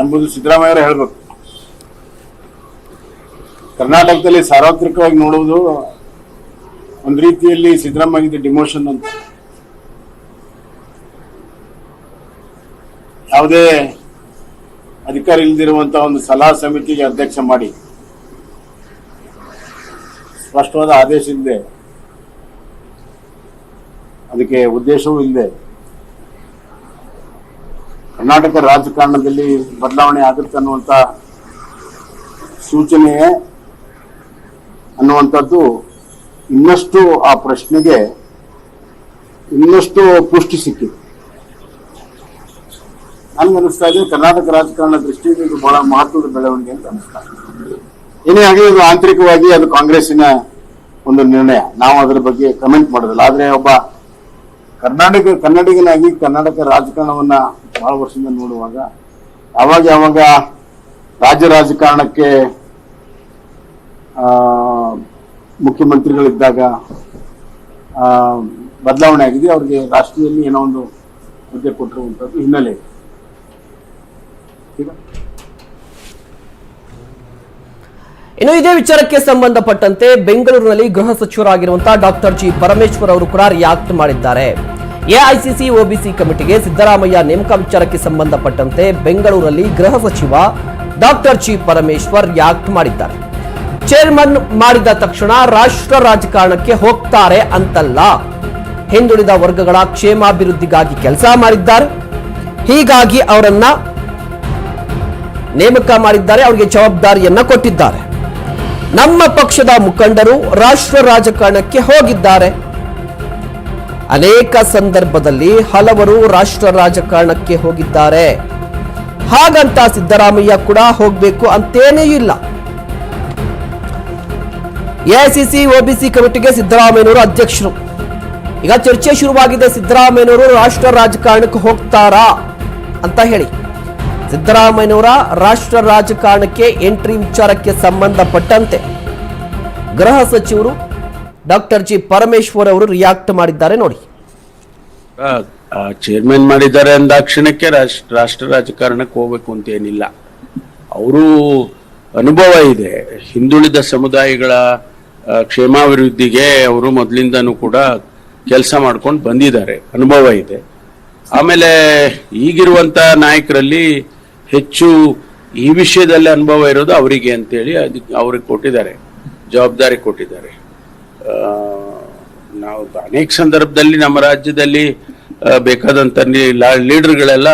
ಎಂಬುದು ಸಿದ್ದರಾಮಯ್ಯ ಅವರು ಹೇಳ್ಬೇಕು. ಕರ್ನಾಟಕದಲ್ಲಿ ಸಾರ್ವತ್ರಿಕವಾಗಿ ನೋಡುವುದು ಒಂದು ರೀತಿಯಲ್ಲಿ ಸಿದ್ದರಾಮಯ್ಯ ಡಿಮೋಷನ್ ಅಂತ. ಯಾವುದೇ ಅಧಿಕಾರ ಇಲ್ಲದಿರುವಂತಹ ಒಂದು ಸಲಹಾ ಸಮಿತಿಗೆ ಅಧ್ಯಕ್ಷ ಮಾಡಿ. ಸ್ಪಷ್ಟವಾದ ಆದೇಶ ಇಲ್ಲದೆ, ಅದಕ್ಕೆ ಉದ್ದೇಶವೂ ಇಲ್ಲದೆ, ಕರ್ನಾಟಕ ರಾಜಕಾರಣದಲ್ಲಿ ಬದಲಾವಣೆ ಆಗುತ್ತೆ ಅನ್ನುವಂಥ ಸೂಚನೆ ಅನ್ನುವಂಥದ್ದು ಇನ್ನಷ್ಟು ಆ ಪ್ರಶ್ನೆಗೆ ಇನ್ನಷ್ಟು ಪುಷ್ಟಿ ಸಿಕ್ಕಿದೆ ನನ್ಗೆ ಅನಿಸ್ತಾ ಇದೆ ಕರ್ನಾಟಕ ರಾಜಕಾರಣ ದೃಷ್ಟಿಯಿಂದ ಇದು ಬಹಳ ಮಹತ್ವದ ಬೆಳವಣಿಗೆ ಅಂತ ಅನಿಸ್ತಾ ಇದೆ. ಏನೇ ಆಗಲಿ ಇದು ಆಂತರಿಕವಾಗಿ ಅದು ಕಾಂಗ್ರೆಸ್ಸಿನ ಒಂದು ನಿರ್ಣಯ. ನಾವು ಅದರ ಬಗ್ಗೆ ಕಮೆಂಟ್ ಮಾಡೋದಿಲ್ಲ. ಆದರೆ ಒಬ್ಬ ಕರ್ನಾಟಕ ಕನ್ನಡಿಗನಾಗಿ ಕರ್ನಾಟಕ ರಾಜಕಾರಣವನ್ನ ಬಹಳ ವರ್ಷದಿಂದ ನೋಡುವಾಗ ಯಾವಾಗ ಯಾವಾಗ ರಾಜ್ಯ ರಾಜಕಾರಣಕ್ಕೆ ಆ, ಮುಖ್ಯಮಂತ್ರಿಗಳಿದ್ದಾಗ ಬದಲಾವಣೆ ಆಗಿದೆ. ಅವ್ರಿಗೆ ರಾಷ್ಟ್ರೀಯಲ್ಲಿ ಏನೋ ಒಂದು ಹುದ್ದೆ ಕೊಟ್ಟಿರುವಂಥದ್ದು ಹಿನ್ನೆಲೆ ಇನ್ನು ಇದೇ ವಿಚಾರಕ್ಕೆ ಸಂಬಂಧಪಟ್ಟಂತೆ ಬೆಂಗಳೂರಿನಲ್ಲಿ ಗೃಹ ಸಚಿವರಾಗಿರುವಂತಹ ಡಾಕ್ಟರ್ ಜಿ. ಪರಮೇಶ್ವರ್ ಅವರು ಕೂಡ ರಿಯಾಕ್ಟ್ ಮಾಡಿದ್ದಾರೆ. ಎಐಸಿಸಿ, ಒಬಿಸಿ ಕಮಿಟಿಗೆ ಸಿದ್ದರಾಮಯ್ಯ ನೇಮಕ ವಿಚಾರಕ್ಕೆ ಸಂಬಂಧಪಟ್ಟಂತೆ ಬೆಂಗಳೂರಲ್ಲಿ ಗೃಹ ಸಚಿವ ಡಾಕ್ಟರ್ ಜಿ. ಪರಮೇಶ್ವರ್ ರಿಯಾಕ್ಟ್ ಮಾಡಿದ್ದಾರೆ. ಚೇರ್ಮನ್ ಮಾಡಿದ ತಕ್ಷಣ ರಾಷ್ಟ್ರ ರಾಜಕಾರಣಕ್ಕೆ ಹೋಗ್ತಾರೆ ಅಂತಲ್ಲ. ಹಿಂದುಳಿದ ವರ್ಗಗಳ ಕ್ಷೇಮಾಭಿವೃದ್ಧಿಗಾಗಿ ಕೆಲಸ ಮಾಡಿದ್ದಾರೆ. ಹೀಗಾಗಿ ಅವರನ್ನ ನೇಮಕ ಮಾಡಿದ್ದಾರೆ, ಅವರಿಗೆ ಜವಾಬ್ದಾರಿಯನ್ನ ಕೊಟ್ಟಿದ್ದಾರೆ. ನಮ್ಮ ಪಕ್ಷದ ಮುಖಂಡರು ರಾಷ್ಟ್ರ ರಾಜಕಾರಣಕ್ಕೆ ಹೋಗಿದ್ದಾರೆ. ಅನೇಕ ಸಂದರ್ಭದಲ್ಲಿ ಹಲವರು ರಾಷ್ಟ್ರ ರಾಜಕಾರಣಕ್ಕೆ ಹೋಗಿದ್ದಾರೆ. ಹಾಗಂತ ಸಿದ್ದರಾಮಯ್ಯ ಕೂಡ ಹೋಗಬೇಕು ಅಂತೇನೇ ಇಲ್ಲ. ಎಐಸಿಸಿ ಒಬಿಸಿ ಕಮಿಟಿಗೆ ಸಿದ್ದರಾಮಯ್ಯನವರು ಅಧ್ಯಕ್ಷರು. ಈಗ ಚರ್ಚೆ ಶುರುವಾಗಿದೆ. ಸಿದ್ದರಾಮಯ್ಯನವರು ರಾಷ್ಟ್ರ ರಾಜಕಾರಣಕ್ಕೆ ಹೋಗ್ತಾರಾ ಅಂತ ಹೇಳಿ. ಸಿದ್ದರಾಮಯ್ಯನವರ ರಾಷ್ಟ್ರ ರಾಜಕಾರಣಕ್ಕೆ ಎಂಟ್ರಿ ವಿಚಾರಕ್ಕೆ ಸಂಬಂಧಪಟ್ಟಂತೆ ಗೃಹ ಸಚಿವರು ಡಾಕ್ಟರ್ ಜಿ ಪರಮೇಶ್ವರ್ ಅವರು ರಿಯಾಕ್ಟ್ ಮಾಡಿದ್ದಾರೆ ನೋಡಿ. ಚೇರ್ಮನ್ ಮಾಡಿದ್ದಾರೆ ಅಂದಾಕ್ಷಣಕ್ಕೆ ರಾಷ್ಟ್ರ ರಾಷ್ಟ್ರ ರಾಜಕಾರಣಕ್ಕೆ ಹೋಗ್ಬೇಕು ಅಂತ ಏನಿಲ್ಲ. ಅವರು ಅನುಭವ ಇದೆ. ಹಿಂದುಳಿದ ಸಮುದಾಯಗಳ ಕ್ಷೇಮಾಭಿವೃದ್ಧಿಗೆ ಅವರು ಮೊದಲಿಂದನೂ ಕೂಡ ಕೆಲಸ ಮಾಡ್ಕೊಂಡು ಬಂದಿದ್ದಾರೆ. ಅನುಭವ ಇದೆ. ಆಮೇಲೆ ಈಗಿರುವಂಥ ನಾಯಕರಲ್ಲಿ ಹೆಚ್ಚು ಈ ವಿಷಯದಲ್ಲಿ ಅನುಭವ ಇರೋದು ಅವರಿಗೆ ಅಂತೇಳಿ ಅದಕ್ಕೆ ಅವ್ರಿಗೆ ಕೊಟ್ಟಿದ್ದಾರೆ, ಜವಾಬ್ದಾರಿ ಕೊಟ್ಟಿದ್ದಾರೆ. ನಾವು ಅನೇಕ ಸಂದರ್ಭದಲ್ಲಿ ನಮ್ಮ ರಾಜ್ಯದಲ್ಲಿ ಬೇಕಾದಂಥ ಲೀಡರ್ಗಳೆಲ್ಲ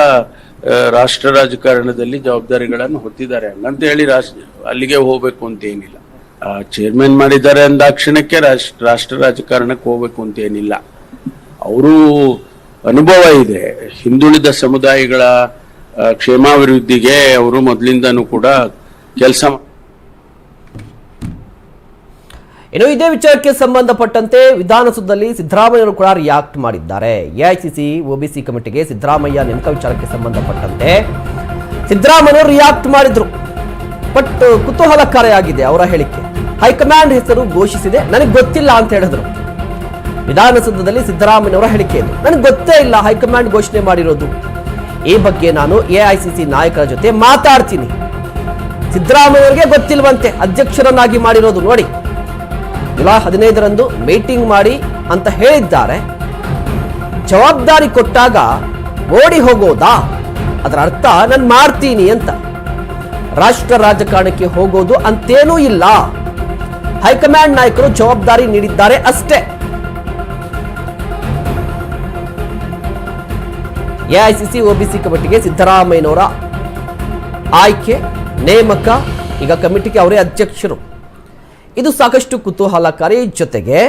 ರಾಷ್ಟ್ರ ರಾಜಕಾರಣದಲ್ಲಿ ಜವಾಬ್ದಾರಿಗಳನ್ನು ಹೊತ್ತಿದ್ದಾರೆ. ಹಂಗಂತ ಹೇಳಿ ರಾಷ್ಟ್ರ, ಅಲ್ಲಿಗೆ ಹೋಗಬೇಕು ಅಂತ ಏನಿಲ್ಲ. ಚೇರ್ಮನ್ ಮಾಡಿದ್ದಾರೆ ಅಂದಾಕ್ಷಣಕ್ಕೆ ರಾಷ್ಟ್ರ ರಾಷ್ಟ್ರ ರಾಜಕಾರಣಕ್ಕೆ ಹೋಗ್ಬೇಕು ಅಂತ ಏನಿಲ್ಲ. ಅವರು ಅನುಭವ ಇದೆ. ಹಿಂದುಳಿದ ಸಮುದಾಯಗಳ ಕ್ಷೇಮಾಭಿವೃದ್ಧಿಗೆ ಅವರು ಮೊದಲಿಂದನೂ ಕೂಡ ಕೆಲಸ ಇನ್ನು ಇದೇ ವಿಚಾರಕ್ಕೆ ಸಂಬಂಧಪಟ್ಟಂತೆ ವಿಧಾನಸೌಧದಲ್ಲಿ ಸಿದ್ದರಾಮಯ್ಯರು ಕೂಡ ರಿಯಾಕ್ಟ್ ಮಾಡಿದ್ದಾರೆ. ಎಐಸಿಸಿ ಒಬಿಸಿ ಕಮಿಟಿಗೆ ಸಿದ್ದರಾಮಯ್ಯ ನೇಮಕ ವಿಚಾರಕ್ಕೆ ಸಂಬಂಧಪಟ್ಟಂತೆ ಸಿದ್ದರಾಮಯ್ಯರು ರಿಯಾಕ್ಟ್ ಮಾಡಿದ್ರು. ಬಟ್, ಕುತೂಹಲಕಾರಿಯಾಗಿದೆ ಅವರ ಹೇಳಿಕೆ. ಹೈಕಮಾಂಡ್ ಹೆಸರು ಘೋಷಿಸಿದೆ. ನನಗೆ ಗೊತ್ತಿಲ್ಲ ಅಂತ ಹೇಳಿದ್ರು. ವಿಧಾನಸೌಧದಲ್ಲಿ ಸಿದ್ದರಾಮಯ್ಯನವರ ಹೇಳಿಕೆ ಇದು ನನಗೆ ಗೊತ್ತೇ ಇಲ್ಲ ಹೈಕಮಾಂಡ್ ಘೋಷಣೆ ಮಾಡಿರೋದು. ಈ ಬಗ್ಗೆ ನಾನು ಎಐಸಿಸಿ ನಾಯಕರ ಜೊತೆ ಮಾತಾಡ್ತೀನಿ. ಸಿದ್ದರಾಮಯ್ಯವರಿಗೆ ಗೊತ್ತಿಲ್ವಂತೆ ಅಧ್ಯಕ್ಷರನ್ನಾಗಿ ಮಾಡಿರೋದು. ನೋಡಿ, ಜುಲೈ ಹದಿನೈದರಂದು ಮೀಟಿಂಗ್ ಮಾಡಿ ಅಂತ ಹೇಳಿದ್ದಾರೆ. ಜವಾಬ್ದಾರಿ ಕೊಟ್ಟಾಗ ಓಡಿ ಹೋಗೋದಾ? ಅದರ ಅರ್ಥ ನಾನು ಮಾಡ್ತೀನಿ ಅಂತ. ರಾಷ್ಟ್ರ ರಾಜಕಾರಣಕ್ಕೆ ಹೋಗೋದು ಅಂತೇನೂ ಇಲ್ಲ. ಹೈಕಮಾಂಡ್ ನಾಯಕರು ಜವಾಬ್ದಾರಿ ನೀಡಿದ್ದಾರೆ ಅಷ್ಟೇ. ಎಐಸಿಸಿ ಒಬಿಸಿ ಕಮಿಟಿಗೆ ಸಿದ್ದರಾಮಯ್ಯನವರ ಆಯ್ಕೆ, ನೇಮಕ, ಈಗ ಕಮಿಟಿಗೆ ಅವರೇ ಅಧ್ಯಕ್ಷರು. ಇದು ಸಾಕಷ್ಟು ಕುತೂಹಲಕಾರಿ ಜೊತೆಗೆ,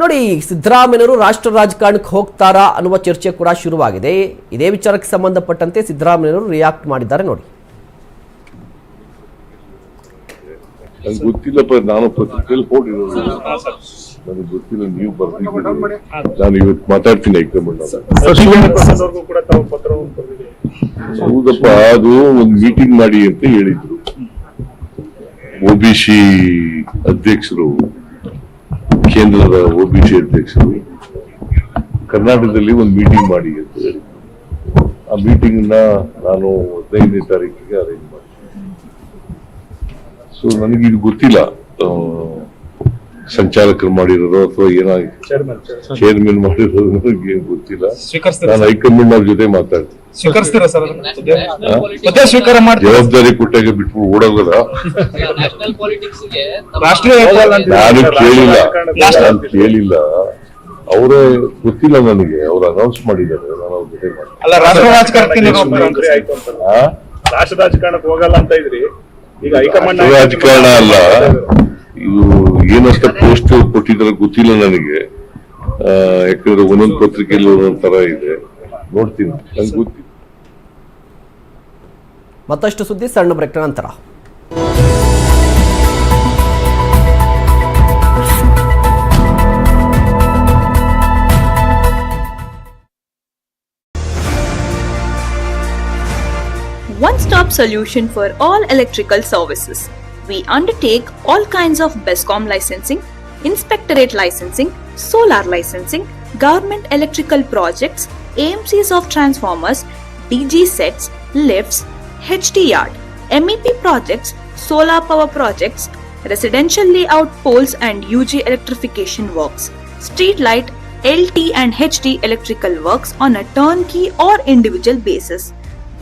ನೋಡಿ, ಸಿದ್ದರಾಮಯ್ಯನವರು ರಾಷ್ಟ್ರ ರಾಜಕಾರಣಕ್ಕೆ ಹೋಗ್ತಾರಾ ಅನ್ನುವ ಚರ್ಚೆ ಕೂಡ ಶುರುವಾಗಿದೆ. ಇದೇ ವಿಚಾರಕ್ಕೆ ಸಂಬಂಧಪಟ್ಟಂತೆ ಸಿದ್ದರಾಮಯ್ಯನವರು ರಿಯಾಕ್ಟ್ ಮಾಡಿದ್ದಾರೆ ನೋಡಿ. ನಂಗೆ ಗೊತ್ತಿಲ್ಲಪ್ಪ ನಾನು ಪತ್ರಿಕೆಯಲ್ಲಿ ನೋಡಿರೋದು ನನಗೆ ಗೊತ್ತಿಲ್ಲ ನೀವು ಬರ್ತಿದ್ದೀರಿ ನಾನು ಇವತ್ತು ಮಾತಾಡ್ತೀನಿ ಹೈಕಮಾಂಡ್ ಬರೆದಿದ್ದೀರಿ ಹೌದಪ್ಪ ಅದು ಒಂದು ಮೀಟಿಂಗ್ ಮಾಡಿ ಅಂತ ಹೇಳಿದ್ರು. ಒಬಿಸಿ ಅಧ್ಯಕ್ಷರು ಕೇಂದ್ರದ ಒಬಿಸಿ ಅಧ್ಯಕ್ಷರು ಕರ್ನಾಟಕದಲ್ಲಿ ಒಂದು ಮೀಟಿಂಗ್ ಮಾಡಿ ಅಂತ ಹೇಳಿದ್ರು. ಆ ಮೀಟಿಂಗ್ನ ನಾನು ಹದಿನೈದನೇ ತಾರೀಕಿಗೆ ಅರೇಂಜ್ ಸೊ ನನಗೆ ಇದು ಗೊತ್ತಿಲ್ಲ. ಸಂಚಾಲಕರು ಮಾಡಿರೋದು ಅಥವಾ ಏನಾಗಿ ಚೇರ್ಮನ್ ಚೇರ್ಮನ್ ಮಾಡಿರೋದು ನನಗೆ ಗೊತ್ತಿಲ್ಲ. ಸ್ವೀಕರಿಸ್ತೀರಾ ನಾನು ಹೈಕಮಾಂಡ್ ಅವ್ರ ಜೊತೆ ಮಾತಾಡ್ತೀನಿ. ಜವಾಬ್ದಾರಿ ಕೊಟ್ಟಾಗ ಬಿಟ್ಬಿಟ್ಟು ಓಡೋಗಲ್ಲ ನಾನು ಕೇಳಿಲ್ಲ. ನಾನು ಕೇಳಿಲ್ಲ. ಅವರೇ ಗೊತ್ತಿಲ್ಲ ನನಗೆ. ಅವ್ರು ಅನೌನ್ಸ್ ಮಾಡಿದ್ದಾರೆ. ನಾನು ಅವ್ರ ಜೊತೆ ಮಾತಾಡ್ತೀನಿ. ಅಲ್ಲ ರಾಷ್ಟ್ರ ರಾಜಕಾರಣಕ್ಕೆ ಹೋಗಲ್ಲ ಅಂತ ಇದ್ರಿ. ರಾಜಕಾರಣ ಅಲ್ಲ. ಇದು ಏನಂತ ಪೋಸ್ಟ್ ಕೊಟ್ಟಿದ್ರೆ ಗೊತ್ತಿಲ್ಲ ನನಗೆ. ಆ, ಯಾಕಂದ್ರೆ ಒಂದೊಂದು ಪತ್ರಿಕೆಯಲ್ಲಿ ಒಂದೊಂದು ತರ ಇದೆ. ನೋಡ್ತೀನಿ. ಗೊತ್ತಿಲ್ಲ. ಮತ್ತಷ್ಟು ಸುದ್ದಿ ಸಣ್ಣ ಬ್ರೇಕ್ ನಂತರ. Solution for all electrical services. We undertake all kinds of BESCOM licensing, inspectorate licensing, solar licensing, government electrical projects, AMCs of transformers, DG sets, lifts, HT yard, MEP projects, solar power projects, residential layout poles and UG electrification works, street light, LT and HT electrical works on a turnkey or individual basis.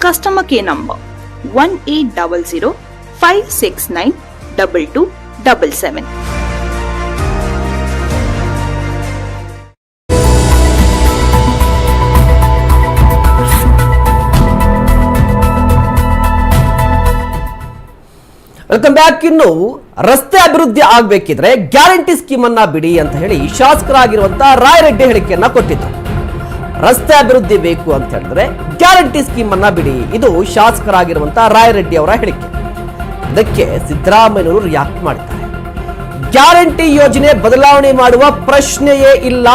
Customer nine double 1800 569 2277. Welcome back ಇನ್ನು ರಸ್ತೆ ಅಭಿವೃದ್ಧಿ ಆಗಬೇಕಿದ್ರೆ guarantee scheme ಅನ್ನ ಬಿಡಿ ಅಂತ ಹೇಳಿ ಶಾಸಕರಾಗಿರುವಂತಹ ರಾಯರೆಡ್ಡಿ ಹೇಳಿಕೆಯನ್ನ ಕೊಟ್ಟಿದ್ರು ರಸ್ತೆ ಅಭಿವೃದ್ಧಿ ಬೇಕು ಅಂತ ಹೇಳಿದ್ರೆ ಗ್ಯಾರಂಟಿ ಸ್ಕೀಮ್ ಅನ್ನ ಬಿಡಿ. ಇದು ಶಾಸಕರಾಗಿರುವಂತಹ ರಾಯರೆಡ್ಡಿ ಅವರ ಹೇಳಿಕೆ. ಇದಕ್ಕೆ ಸಿದ್ದರಾಮಯ್ಯನವರು ರಿಯಾಕ್ಟ್ ಮಾಡ್ತಾರೆ. ಗ್ಯಾರಂಟಿ ಯೋಜನೆ ಬದಲಾವಣೆ ಮಾಡುವ ಪ್ರಶ್ನೆಯೇ ಇಲ್ಲ.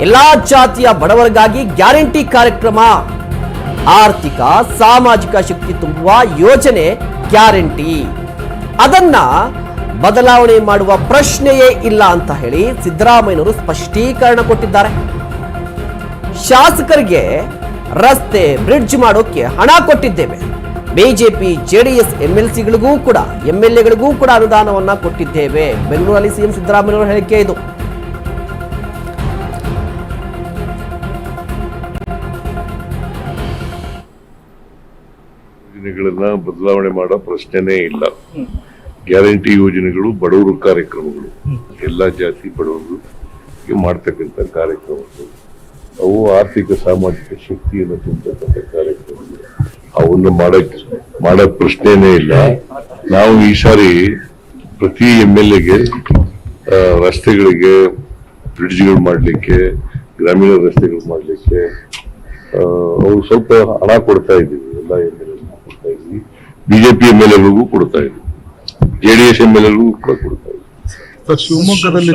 ಎಲ್ಲಾ ಜಾತಿಯ ಬಡವರಿಗಾಗಿ ಗ್ಯಾರಂಟಿ ಕಾರ್ಯಕ್ರಮ. ಆರ್ಥಿಕ, ಸಾಮಾಜಿಕ ಶಕ್ತಿ ತುಂಬುವ ಯೋಜನೆ ಗ್ಯಾರಂಟಿ. ಅದನ್ನ ಬದಲಾವಣೆ ಮಾಡುವ ಪ್ರಶ್ನೆಯೇ ಇಲ್ಲ ಅಂತ ಹೇಳಿ ಸಿದ್ದರಾಮಯ್ಯನವರು ಸ್ಪಷ್ಟೀಕರಣ ಕೊಟ್ಟಿದ್ದಾರೆ. ಶಾಸಕರಿಗೆ ರಸ್ತೆ ಬ್ರಿಡ್ಜ್ ಮಾಡೋಕೆ ಹಣ ಕೊಟ್ಟಿದ್ದೇವೆ. ಬಿಜೆಪಿ ಎಸ್ ಎಂ ಎಲ್ ಸಿಗಳಿಗೂ ಕೂಡ ಎಂ ಎಲ್ ಎಗಳಿಗೂ ಕೂಡ ಅನುದಾನವನ್ನ ಕೊಟ್ಟಿದ್ದೇವೆ. ಬೆಂಗಳೂರಲ್ಲಿ ಸಿಎಂ ಸಿದ್ದರಾಮಯ್ಯನವರ ಹೇಳಿಕೆ ಇದು. ಯೋಜನೆಗಳನ್ನ ಬದಲಾವಣೆ ಮಾಡೋ ಪ್ರಶ್ನೆನೇ ಇಲ್ಲ. ಗ್ಯಾರಂಟಿ ಯೋಜನೆಗಳು ಬಡವರು ಕಾರ್ಯಕ್ರಮಗಳು. ಎಲ್ಲಾ ಜಾತಿ ಬಡವರು ಮಾಡ್ತಕ್ಕಂಥ ಕಾರ್ಯಕ್ರಮಗಳು. ಅವು ಆರ್ಥಿಕ ಸಾಮಾಜಿಕ ಶಕ್ತಿಯನ್ನು ತುಂಬತಕ್ಕಂಥ ಕಾರ್ಯಕ್ರಮ ಅವನ್ನು ಮಾಡಕ್ ಮಾಡೋ ಪ್ರಶ್ನೆನೇ ಇಲ್ಲ. ನಾವು ಈ ಸಾರಿ ಪ್ರತಿ ಎಂ ಎಲ್ ಎಗೆ ರಸ್ತೆಗಳಿಗೆ ಬ್ರಿಡ್ಜ್ಗಳು ಮಾಡ್ಲಿಕ್ಕೆ, ಗ್ರಾಮೀಣ ರಸ್ತೆಗಳು ಮಾಡ್ಲಿಕ್ಕೆ ಅವರು ಸ್ವಲ್ಪ ಹಣ ಕೊಡ್ತಾ ಇದ್ದೀವಿ, ಎಲ್ಲ ಎಂ ಎಲ್ ಕೊಡ್ತಾ ಇದ್ವಿ ಬಿಜೆಪಿ ಎಂ ಎಲ್ ಎಗಳಿಗೂ ಕೊಡ್ತಾ ಡಿ ಎಸ್ ಎಂ ಎಲ್ ಎಗಳಿಗೂ ಕೂಡ ಕೊಡ್ತಾ ಶಿವಮೊಗ್ಗದಲ್ಲಿ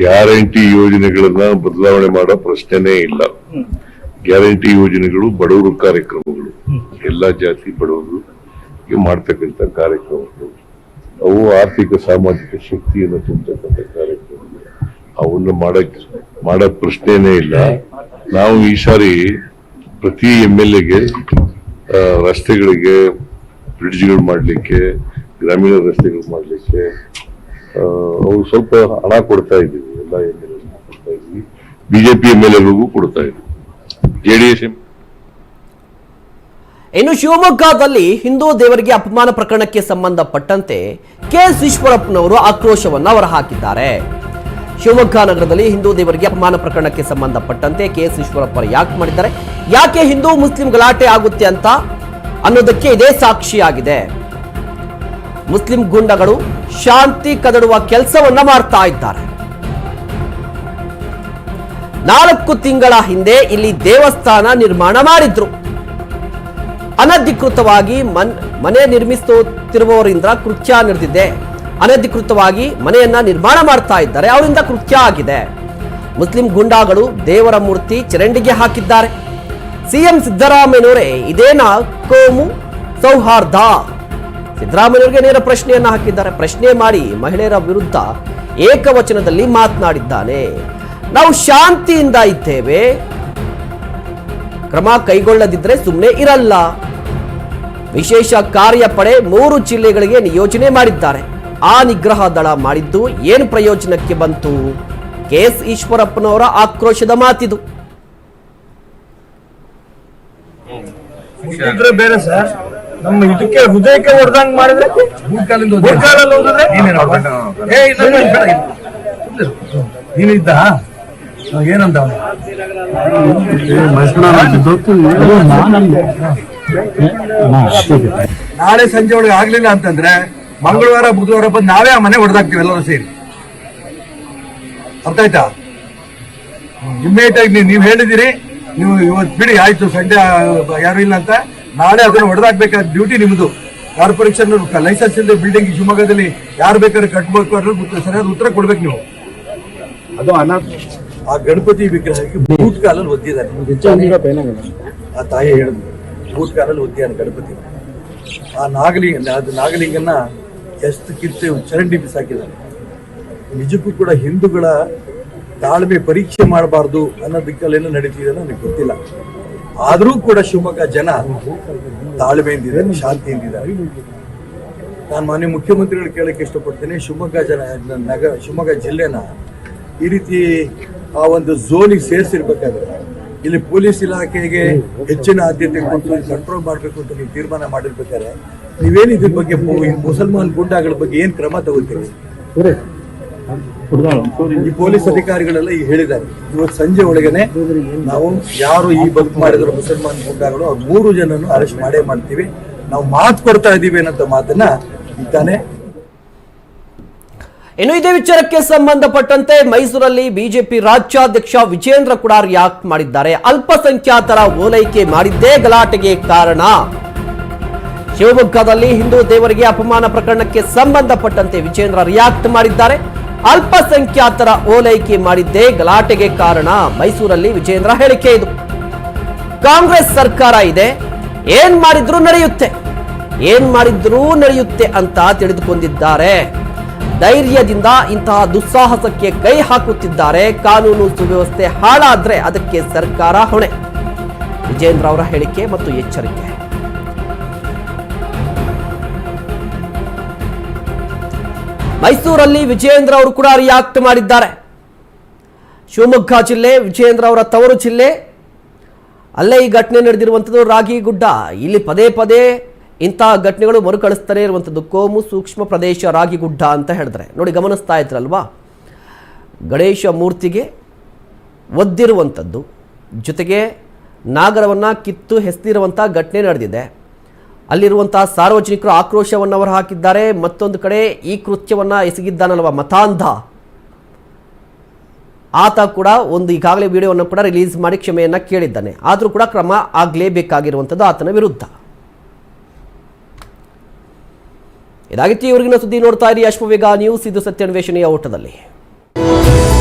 ಗ್ಯಾರಂಟಿ ಯೋಜನೆಗಳನ್ನ ಬದಲಾವಣೆ ಮಾಡೋ ಪ್ರಶ್ನೆನೇ ಇಲ್ಲ. ಗ್ಯಾರಂಟಿ ಯೋಜನೆಗಳು ಬಡವರು ಕಾರ್ಯಕ್ರಮಗಳು. ಎಲ್ಲಾ ಜಾತಿ ಬಡವರು ಮಾಡ್ತಕ್ಕಂಥ ಕಾರ್ಯಕ್ರಮಗಳು. ಅವು ಆರ್ಥಿಕ ಸಾಮಾಜಿಕ ಶಕ್ತಿಯನ್ನು ತುಂಬತಕ್ಕಂಥ ಕಾರ್ಯಕ್ರಮಗಳು. ಅವನ್ನ ಮಾಡಕ್ ಮಾಡೋ ಪ್ರಶ್ನೆನೇ ಇಲ್ಲ. ನಾವು ಈ ಸಾರಿ ಪ್ರತಿ ಎಂ ಎಲ್ ಎಗೆ ರಸ್ತೆಗಳಿಗೆ ಬ್ರಿಡ್ಜ್ಗಳು ಮಾಡ್ಲಿಕ್ಕೆ ಗ್ರಾಮೀಣ ರಸ್ತೆಗಳು ಮಾಡಲಿಕ್ಕೆ ಅವ್ರು ಸ್ವಲ್ಪ ಹಣ ಕೊಡ್ತಾ ಇದ್ದೀವಿ, ಎಲ್ಲ ಎಂ ಎಲ್ ಕೊಡ್ತಾ ಇದ್ವಿ ಬಿಜೆಪಿ ಎಂ ಎಲ್ ಕೊಡ್ತಾ ಇದ್ವಿ ಜೆ ಡಿ ಎಸ್ ಇನ್ನು ಶಿವಮೊಗ್ಗದಲ್ಲಿ ಹಿಂದೂ ದೇವರಿಗೆ ಅಪಮಾನ ಪ್ರಕರಣಕ್ಕೆ ಸಂಬಂಧಪಟ್ಟಂತೆ ಕೆ ಎಸ್ ಈಶ್ವರಪ್ಪನವರು ಹೊರ ಹೊರಹಾಕಿದ್ದಾರೆ. ಶಿವಮೊಗ್ಗ ನಗರದಲ್ಲಿ ಹಿಂದೂ ದೇವರಿಗೆ ಅಪಮಾನ ಪ್ರಕರಣಕ್ಕೆ ಸಂಬಂಧಪಟ್ಟಂತೆ ಕೆ ಎಸ್ ಈಶ್ವರಪ್ಪ ಯಾಕೆ ಮಾಡಿದ್ದಾರೆ? ಯಾಕೆ ಹಿಂದೂ ಮುಸ್ಲಿಂ ಗಲಾಟೆ ಆಗುತ್ತೆ ಅಂತ ಅನ್ನೋದಕ್ಕೆ ಇದೇ ಸಾಕ್ಷಿಯಾಗಿದೆ. ಮುಸ್ಲಿಂ ಗುಂಡಗಳು ಶಾಂತಿ ಕದಡುವ ಕೆಲಸವನ್ನ ಮಾಡ್ತಾ ಇದ್ದಾರೆ. ನಾಲ್ಕು ತಿಂಗಳ ಹಿಂದೆ ಇಲ್ಲಿ ದೇವಸ್ಥಾನ ನಿರ್ಮಾಣ ಮಾಡಿದ್ರು. ಅನಧಿಕೃತವಾಗಿ ಮನ್, ಮನೆ ನಿರ್ಮಿಸುತ್ತಿರುವವರಿಂದ ಕೃತ್ಯ ನಡೆದಿದೆ. ಅನಧಿಕೃತವಾಗಿ ಮನೆಯನ್ನ ನಿರ್ಮಾಣ ಮಾಡ್ತಾ ಇದ್ದಾರೆ. ಅವರಿಂದ ಕೃತ್ಯ ಆಗಿದೆ. ಮುಸ್ಲಿಂ ಗುಂಡಾಗಳು ದೇವರ ಮೂರ್ತಿ ಚರಂಡಿಗೆ ಹಾಕಿದ್ದಾರೆ. ಸಿಎಂ ಸಿದ್ದರಾಮಯ್ಯನವರೇ, ಇದೇನಾ ಕೋಮು ಸೌಹಾರ್ದ? ಸಿದ್ದರಾಮಯ್ಯನವರಿಗೆ ನೇರ ಪ್ರಶ್ನೆಯನ್ನ ಹಾಕಿದ್ದಾರೆ. ಪ್ರಶ್ನೆ ಮಾಡಿ ಮಹಿಳೆಯರ ವಿರುದ್ಧ ಏಕವಚನದಲ್ಲಿ ಮಾತನಾಡಿದ್ದಾನೆ. ನಾವು ಶಾಂತಿಯಿಂದ ಇದ್ದೇವೆ. ಕ್ರಮ ಕೈಗೊಳ್ಳದಿದ್ರೆ ಸುಮ್ಮನೆ ಇರಲ್ಲ. ವಿಶೇಷ ಕಾರ್ಯಪಡೆ ಮೂರು ಜಿಲ್ಲೆಗಳಿಗೆ ನಿಯೋಜನೆ ಮಾಡಿದ್ದಾರೆ. ಆ ನಿಗ್ರಹ ದಳ ಮಾಡಿದ್ದು ಏನು ಪ್ರಯೋಜನಕ್ಕೆ ಬಂತು? ಕೆಎಸ್ ಈಶ್ವರಪ್ಪನವರ ಆಕ್ರೋಶದ ಮಾತಿದು. ಬೇರೆ ಸರ್. ನಮ್ಮ ಇದಕ್ಕೆ ಹೃದಯಕ್ಕೆ ಹೊಡೆದಂಗ್ ಮಾಡಿದ್ರೆ. ನೀನಿದ್ದ ಏನಂತ ನಾಳೆ ಸಂಜೆ ಒಳಗೆ ಆಗ್ಲಿಲ್ಲ ಅಂತಂದ್ರೆ ಮಂಗಳವಾರ ಬುಧವಾರ ಬಂದು ನಾವೇ ಆ ಮನೆ ಹೊಡೆದಾಗ್ತೀವಿ ಎಲ್ಲರೂ ಸೇರಿ. ಅರ್ಥ ಆಯ್ತಾ? ಇಮ್ಮಿಡಿಯೇಟ್ ಆಗಿ ನೀವು- ನೀವು ಹೇಳಿದಿರಿ. ನೀವು ಇವತ್ತು ಬಿಡಿ ಆಯ್ತು ಸಂಜೆ ಯಾರು ಇಲ್ಲ ಅಂತ. ನಾಳೆ ಅದನ್ನು ಹೊಡೆದಾಕ್ಬೇಕಾದ ಡ್ಯೂಟಿ ನಿಮ್ಮದು ಕಾರ್ಪೊರೇಷನ್ ಲೈಸೆನ್ಸ್ ಇಲ್ಲದೆ ಬಿಲ್ಡಿಂಗ್ ಶಿವಮೊಗ್ಗದಲ್ಲಿ ಯಾರು ಬೇಕಾದ್ರೆ ಕಟ್ಬೇಕು ಅನ್ನೋದು ಸರಿಯಾದ ಉತ್ತರ ಕೊಡ್ಬೇಕು ನೀವು. ಅದು ಅನಾಥ ಆ ಗಣಪತಿ ವಿಗ್ರಹಕ್ಕೆ ಬೂಟ್ ಕಾಲಲ್ಲಿ ಒದ್ದಿದ್ದಾನೆ ಆ ತಾಯಿ ಹೇಳಿದ್ರು ಬೂಟ್ ಕಾಲಲ್ಲಿ ಒದ್ದಿಯಾನೆ ಗಣಪತಿ. ಆ ನಾಗಲಿಂಗ ಅದು ನಾಗಲಿಂಗನ್ನ ಎಷ್ಟು ಕಿರ್ತೆ ಚರಂಡಿ ಬಿಸಾಕಿದ್ದಾನೆ ನಿಜಕ್ಕೂ ಕೂಡ ಹಿಂದೂಗಳ ತಾಳ್ಮೆ ಪರೀಕ್ಷೆ ಮಾಡಬಾರ್ದು ಅನ್ನೋ ದಿಕ್ಕಲ್ಲೇನು ನಡೀತಿದೆ ನನಗೆ ಗೊತ್ತಿಲ್ಲ. ಆದರೂ ಕೂಡ ಶಿವಮೊಗ್ಗ ಜನ ತಾಳ್ಮೆಯಿಂದಿದ್ದಾರೆ, ಶಾಂತಿಯಿಂದಿದ್ದಾರೆ. ನಾನು ಮಾನ್ಯ ಮುಖ್ಯಮಂತ್ರಿಗಳು ಕೇಳಕ್ಕೆ ಇಷ್ಟಪಡ್ತೇನೆ, ಶಿವಮೊಗ್ಗ ಜನ ನಗರ ಶಿವಮೊಗ್ಗ ಜಿಲ್ಲೆನ ಈ ರೀತಿ ಆ ಒಂದು ಝೋನಿಗೆ ಸೇರಿಸಿರ್ಬೇಕಾದ್ರೆ, ಇಲ್ಲಿ ಪೊಲೀಸ್ ಇಲಾಖೆಗೆ ಹೆಚ್ಚಿನ ಆದ್ಯತೆ ಕೊಟ್ಟು ಕಂಟ್ರೋಲ್ ಮಾಡಬೇಕು ಅಂತ ನೀವು ತೀರ್ಮಾನ ಮಾಡಿರ್ಬೇಕಾದ್ರೆ, ನೀವೇನು ಇದ್ರ ಬಗ್ಗೆ ಮುಸಲ್ಮಾನ್ ಗುಂಡಾಗಳ ಬಗ್ಗೆ ಏನು ಕ್ರಮ ತಗೋತೀರಿ? ಈ ಪೊಲೀಸ್ ಅಧಿಕಾರಿಗಳೆಲ್ಲ ಈಗ ಹೇಳಿದ್ದಾರೆ. ಇವತ್ತು ಸಂಜೆ ಒಳಗನೆ ನಾವು ಯಾರು ಈ ಬಂದ್ ಮಾಡಿದ್ರು ಮುಸಲ್ಮಾನ್ ಗುಂಡಾಗಳು ಅವ್ರ ಮೂರು ಜನನು ಅರೆಸ್ಟ್ ಮಾಡೇ ಮಾಡ್ತೀವಿ. ನಾವು ಮಾತು ಕೊಡ್ತಾ ಇದೀವಿ ಅನ್ನೋ ಮಾತನ್ನ ಇದ್ದಾನೆ. ಇನ್ನು ಇದೇ ವಿಚಾರಕ್ಕೆ ಸಂಬಂಧಪಟ್ಟಂತೆ ಮೈಸೂರಲ್ಲಿ ಬಿಜೆಪಿ ರಾಜ್ಯಾಧ್ಯಕ್ಷ ವಿಜೇಂದ್ರ ಕೂಡ ರಿಯಾಕ್ಟ್ ಮಾಡಿದ್ದಾರೆ? ಅಲ್ಪಸಂಖ್ಯಾತರ ಓಲೈಕೆ ಮಾಡಿದ್ದೇ ಗಲಾಟೆಗೆ ಕಾರಣ. ಶಿವಮೊಗ್ಗದಲ್ಲಿ ಹಿಂದೂ ದೇವರಿಗೆ ಅಪಮಾನ ಪ್ರಕರಣಕ್ಕೆ ಸಂಬಂಧಪಟ್ಟಂತೆ ವಿಜೇಂದ್ರ ರಿಯಾಕ್ಟ್ ಮಾಡಿದ್ದಾರೆ. ಅಲ್ಪಸಂಖ್ಯಾತರ ಓಲೈಕೆ ಮಾಡಿದ್ದೇ ಗಲಾಟೆಗೆ ಕಾರಣ ಮೈಸೂರಲ್ಲಿ ವಿಜೇಂದ್ರ ಹೇಳಿಕೆ ಇದು. ಕಾಂಗ್ರೆಸ್ ಸರ್ಕಾರ ಇದೆ, ಏನ್ ಮಾಡಿದ್ರೂ ನಡೆಯುತ್ತೆ. ಏನ್ ಮಾಡಿದ್ರೂ ನಡೆಯುತ್ತೆ ಅಂತ ತಿಳಿದುಕೊಂಡಿದ್ದಾರೆ. ಧೈರ್ಯದಿಂದ ಇಂತಹ ದುಸ್ಸಾಹಸಕ್ಕೆ ಕೈ ಹಾಕುತ್ತಿದ್ದಾರೆ. ಕಾನೂನು ಸುವ್ಯವಸ್ಥೆ ಹಾಳಾದ್ರೆ ಅದಕ್ಕೆ ಸರ್ಕಾರ ಹೊಣೆ. ವಿಜೇಂದ್ರ ಅವರ ಹೇಳಿಕೆ ಮತ್ತು ಎಚ್ಚರಿಕೆ. ಮೈಸೂರಲ್ಲಿ ವಿಜಯೇಂದ್ರ ಅವರು ಕೂಡ ರಿಯಾಕ್ಟ್ ಮಾಡಿದ್ದಾರೆ. ಶಿವಮೊಗ್ಗ ಜಿಲ್ಲೆ, ವಿಜಯೇಂದ್ರ ಅವರ ತವರು ಜಿಲ್ಲೆ. ಅಲ್ಲೇ ಈ ಘಟನೆ ನಡೆದಿರುವಂಥದ್ದು ರಾಗಿಗುಡ್ಡ ಇಲ್ಲಿ ಪದೇ ಪದೇ ಇಂತಹ ಘಟನೆಗಳು ಮರುಕಳಿಸ್ತಾನೆ ಇರುವಂಥದ್ದು ಕೋಮು ಸೂಕ್ಷ್ಮ ಪ್ರದೇಶ ರಾಗಿಗುಡ್ಡ ಅಂತ ಹೇಳಿದ್ರೆ. ನೋಡಿ ಗಮನಿಸ್ತಾ ಇದ್ರಲ್ವಾ? ಗಣೇಶ ಮೂರ್ತಿಗೆ ಒದ್ದಿರುವಂಥದ್ದು. ಜೊತೆಗೆ ನಾಗರವನ್ನು ಕಿತ್ತು ಹೆಸರಿರುವಂಥ ಘಟನೆ ನಡೆದಿದೆ. ಅಲ್ಲಿರುವಂತಹ ಸಾರ್ವಜನಿಕರು ಆಕ್ರೋಶವನ್ನು ಅವರು ಹಾಕಿದ್ದಾರೆ. ಮತ್ತೊಂದು ಕಡೆ ಈ ಕೃತ್ಯವನ್ನು ಎಸಗಿದ್ದಾನಲ್ವ ಮತಾಂಧ. ಆತ ಕೂಡ ಒಂದು ಈಗಾಗಲೇ ವಿಡಿಯೋವನ್ನು ಕೂಡ ರಿಲೀಸ್ ಮಾಡಿ ಕ್ಷಮೆಯನ್ನು ಕೇಳಿದ್ದಾನೆ. ಆದರೂ ಕೂಡ ಕ್ರಮ ಆಗಲೇಬೇಕಾಗಿರುವಂಥದ್ದು ಆತನ ವಿರುದ್ಧ. ಇದಾಗಿತ್ತು ಇವರಿಗಿನ ಸುದ್ದಿ ನೋಡ್ತಾ ಇರಿ. ಅಶ್ವವೇಗ ನ್ಯೂಸ್. ಇದು ಸತ್ಯಾನ್ವೇಷಣೆಯ ಓಟದಲ್ಲಿ.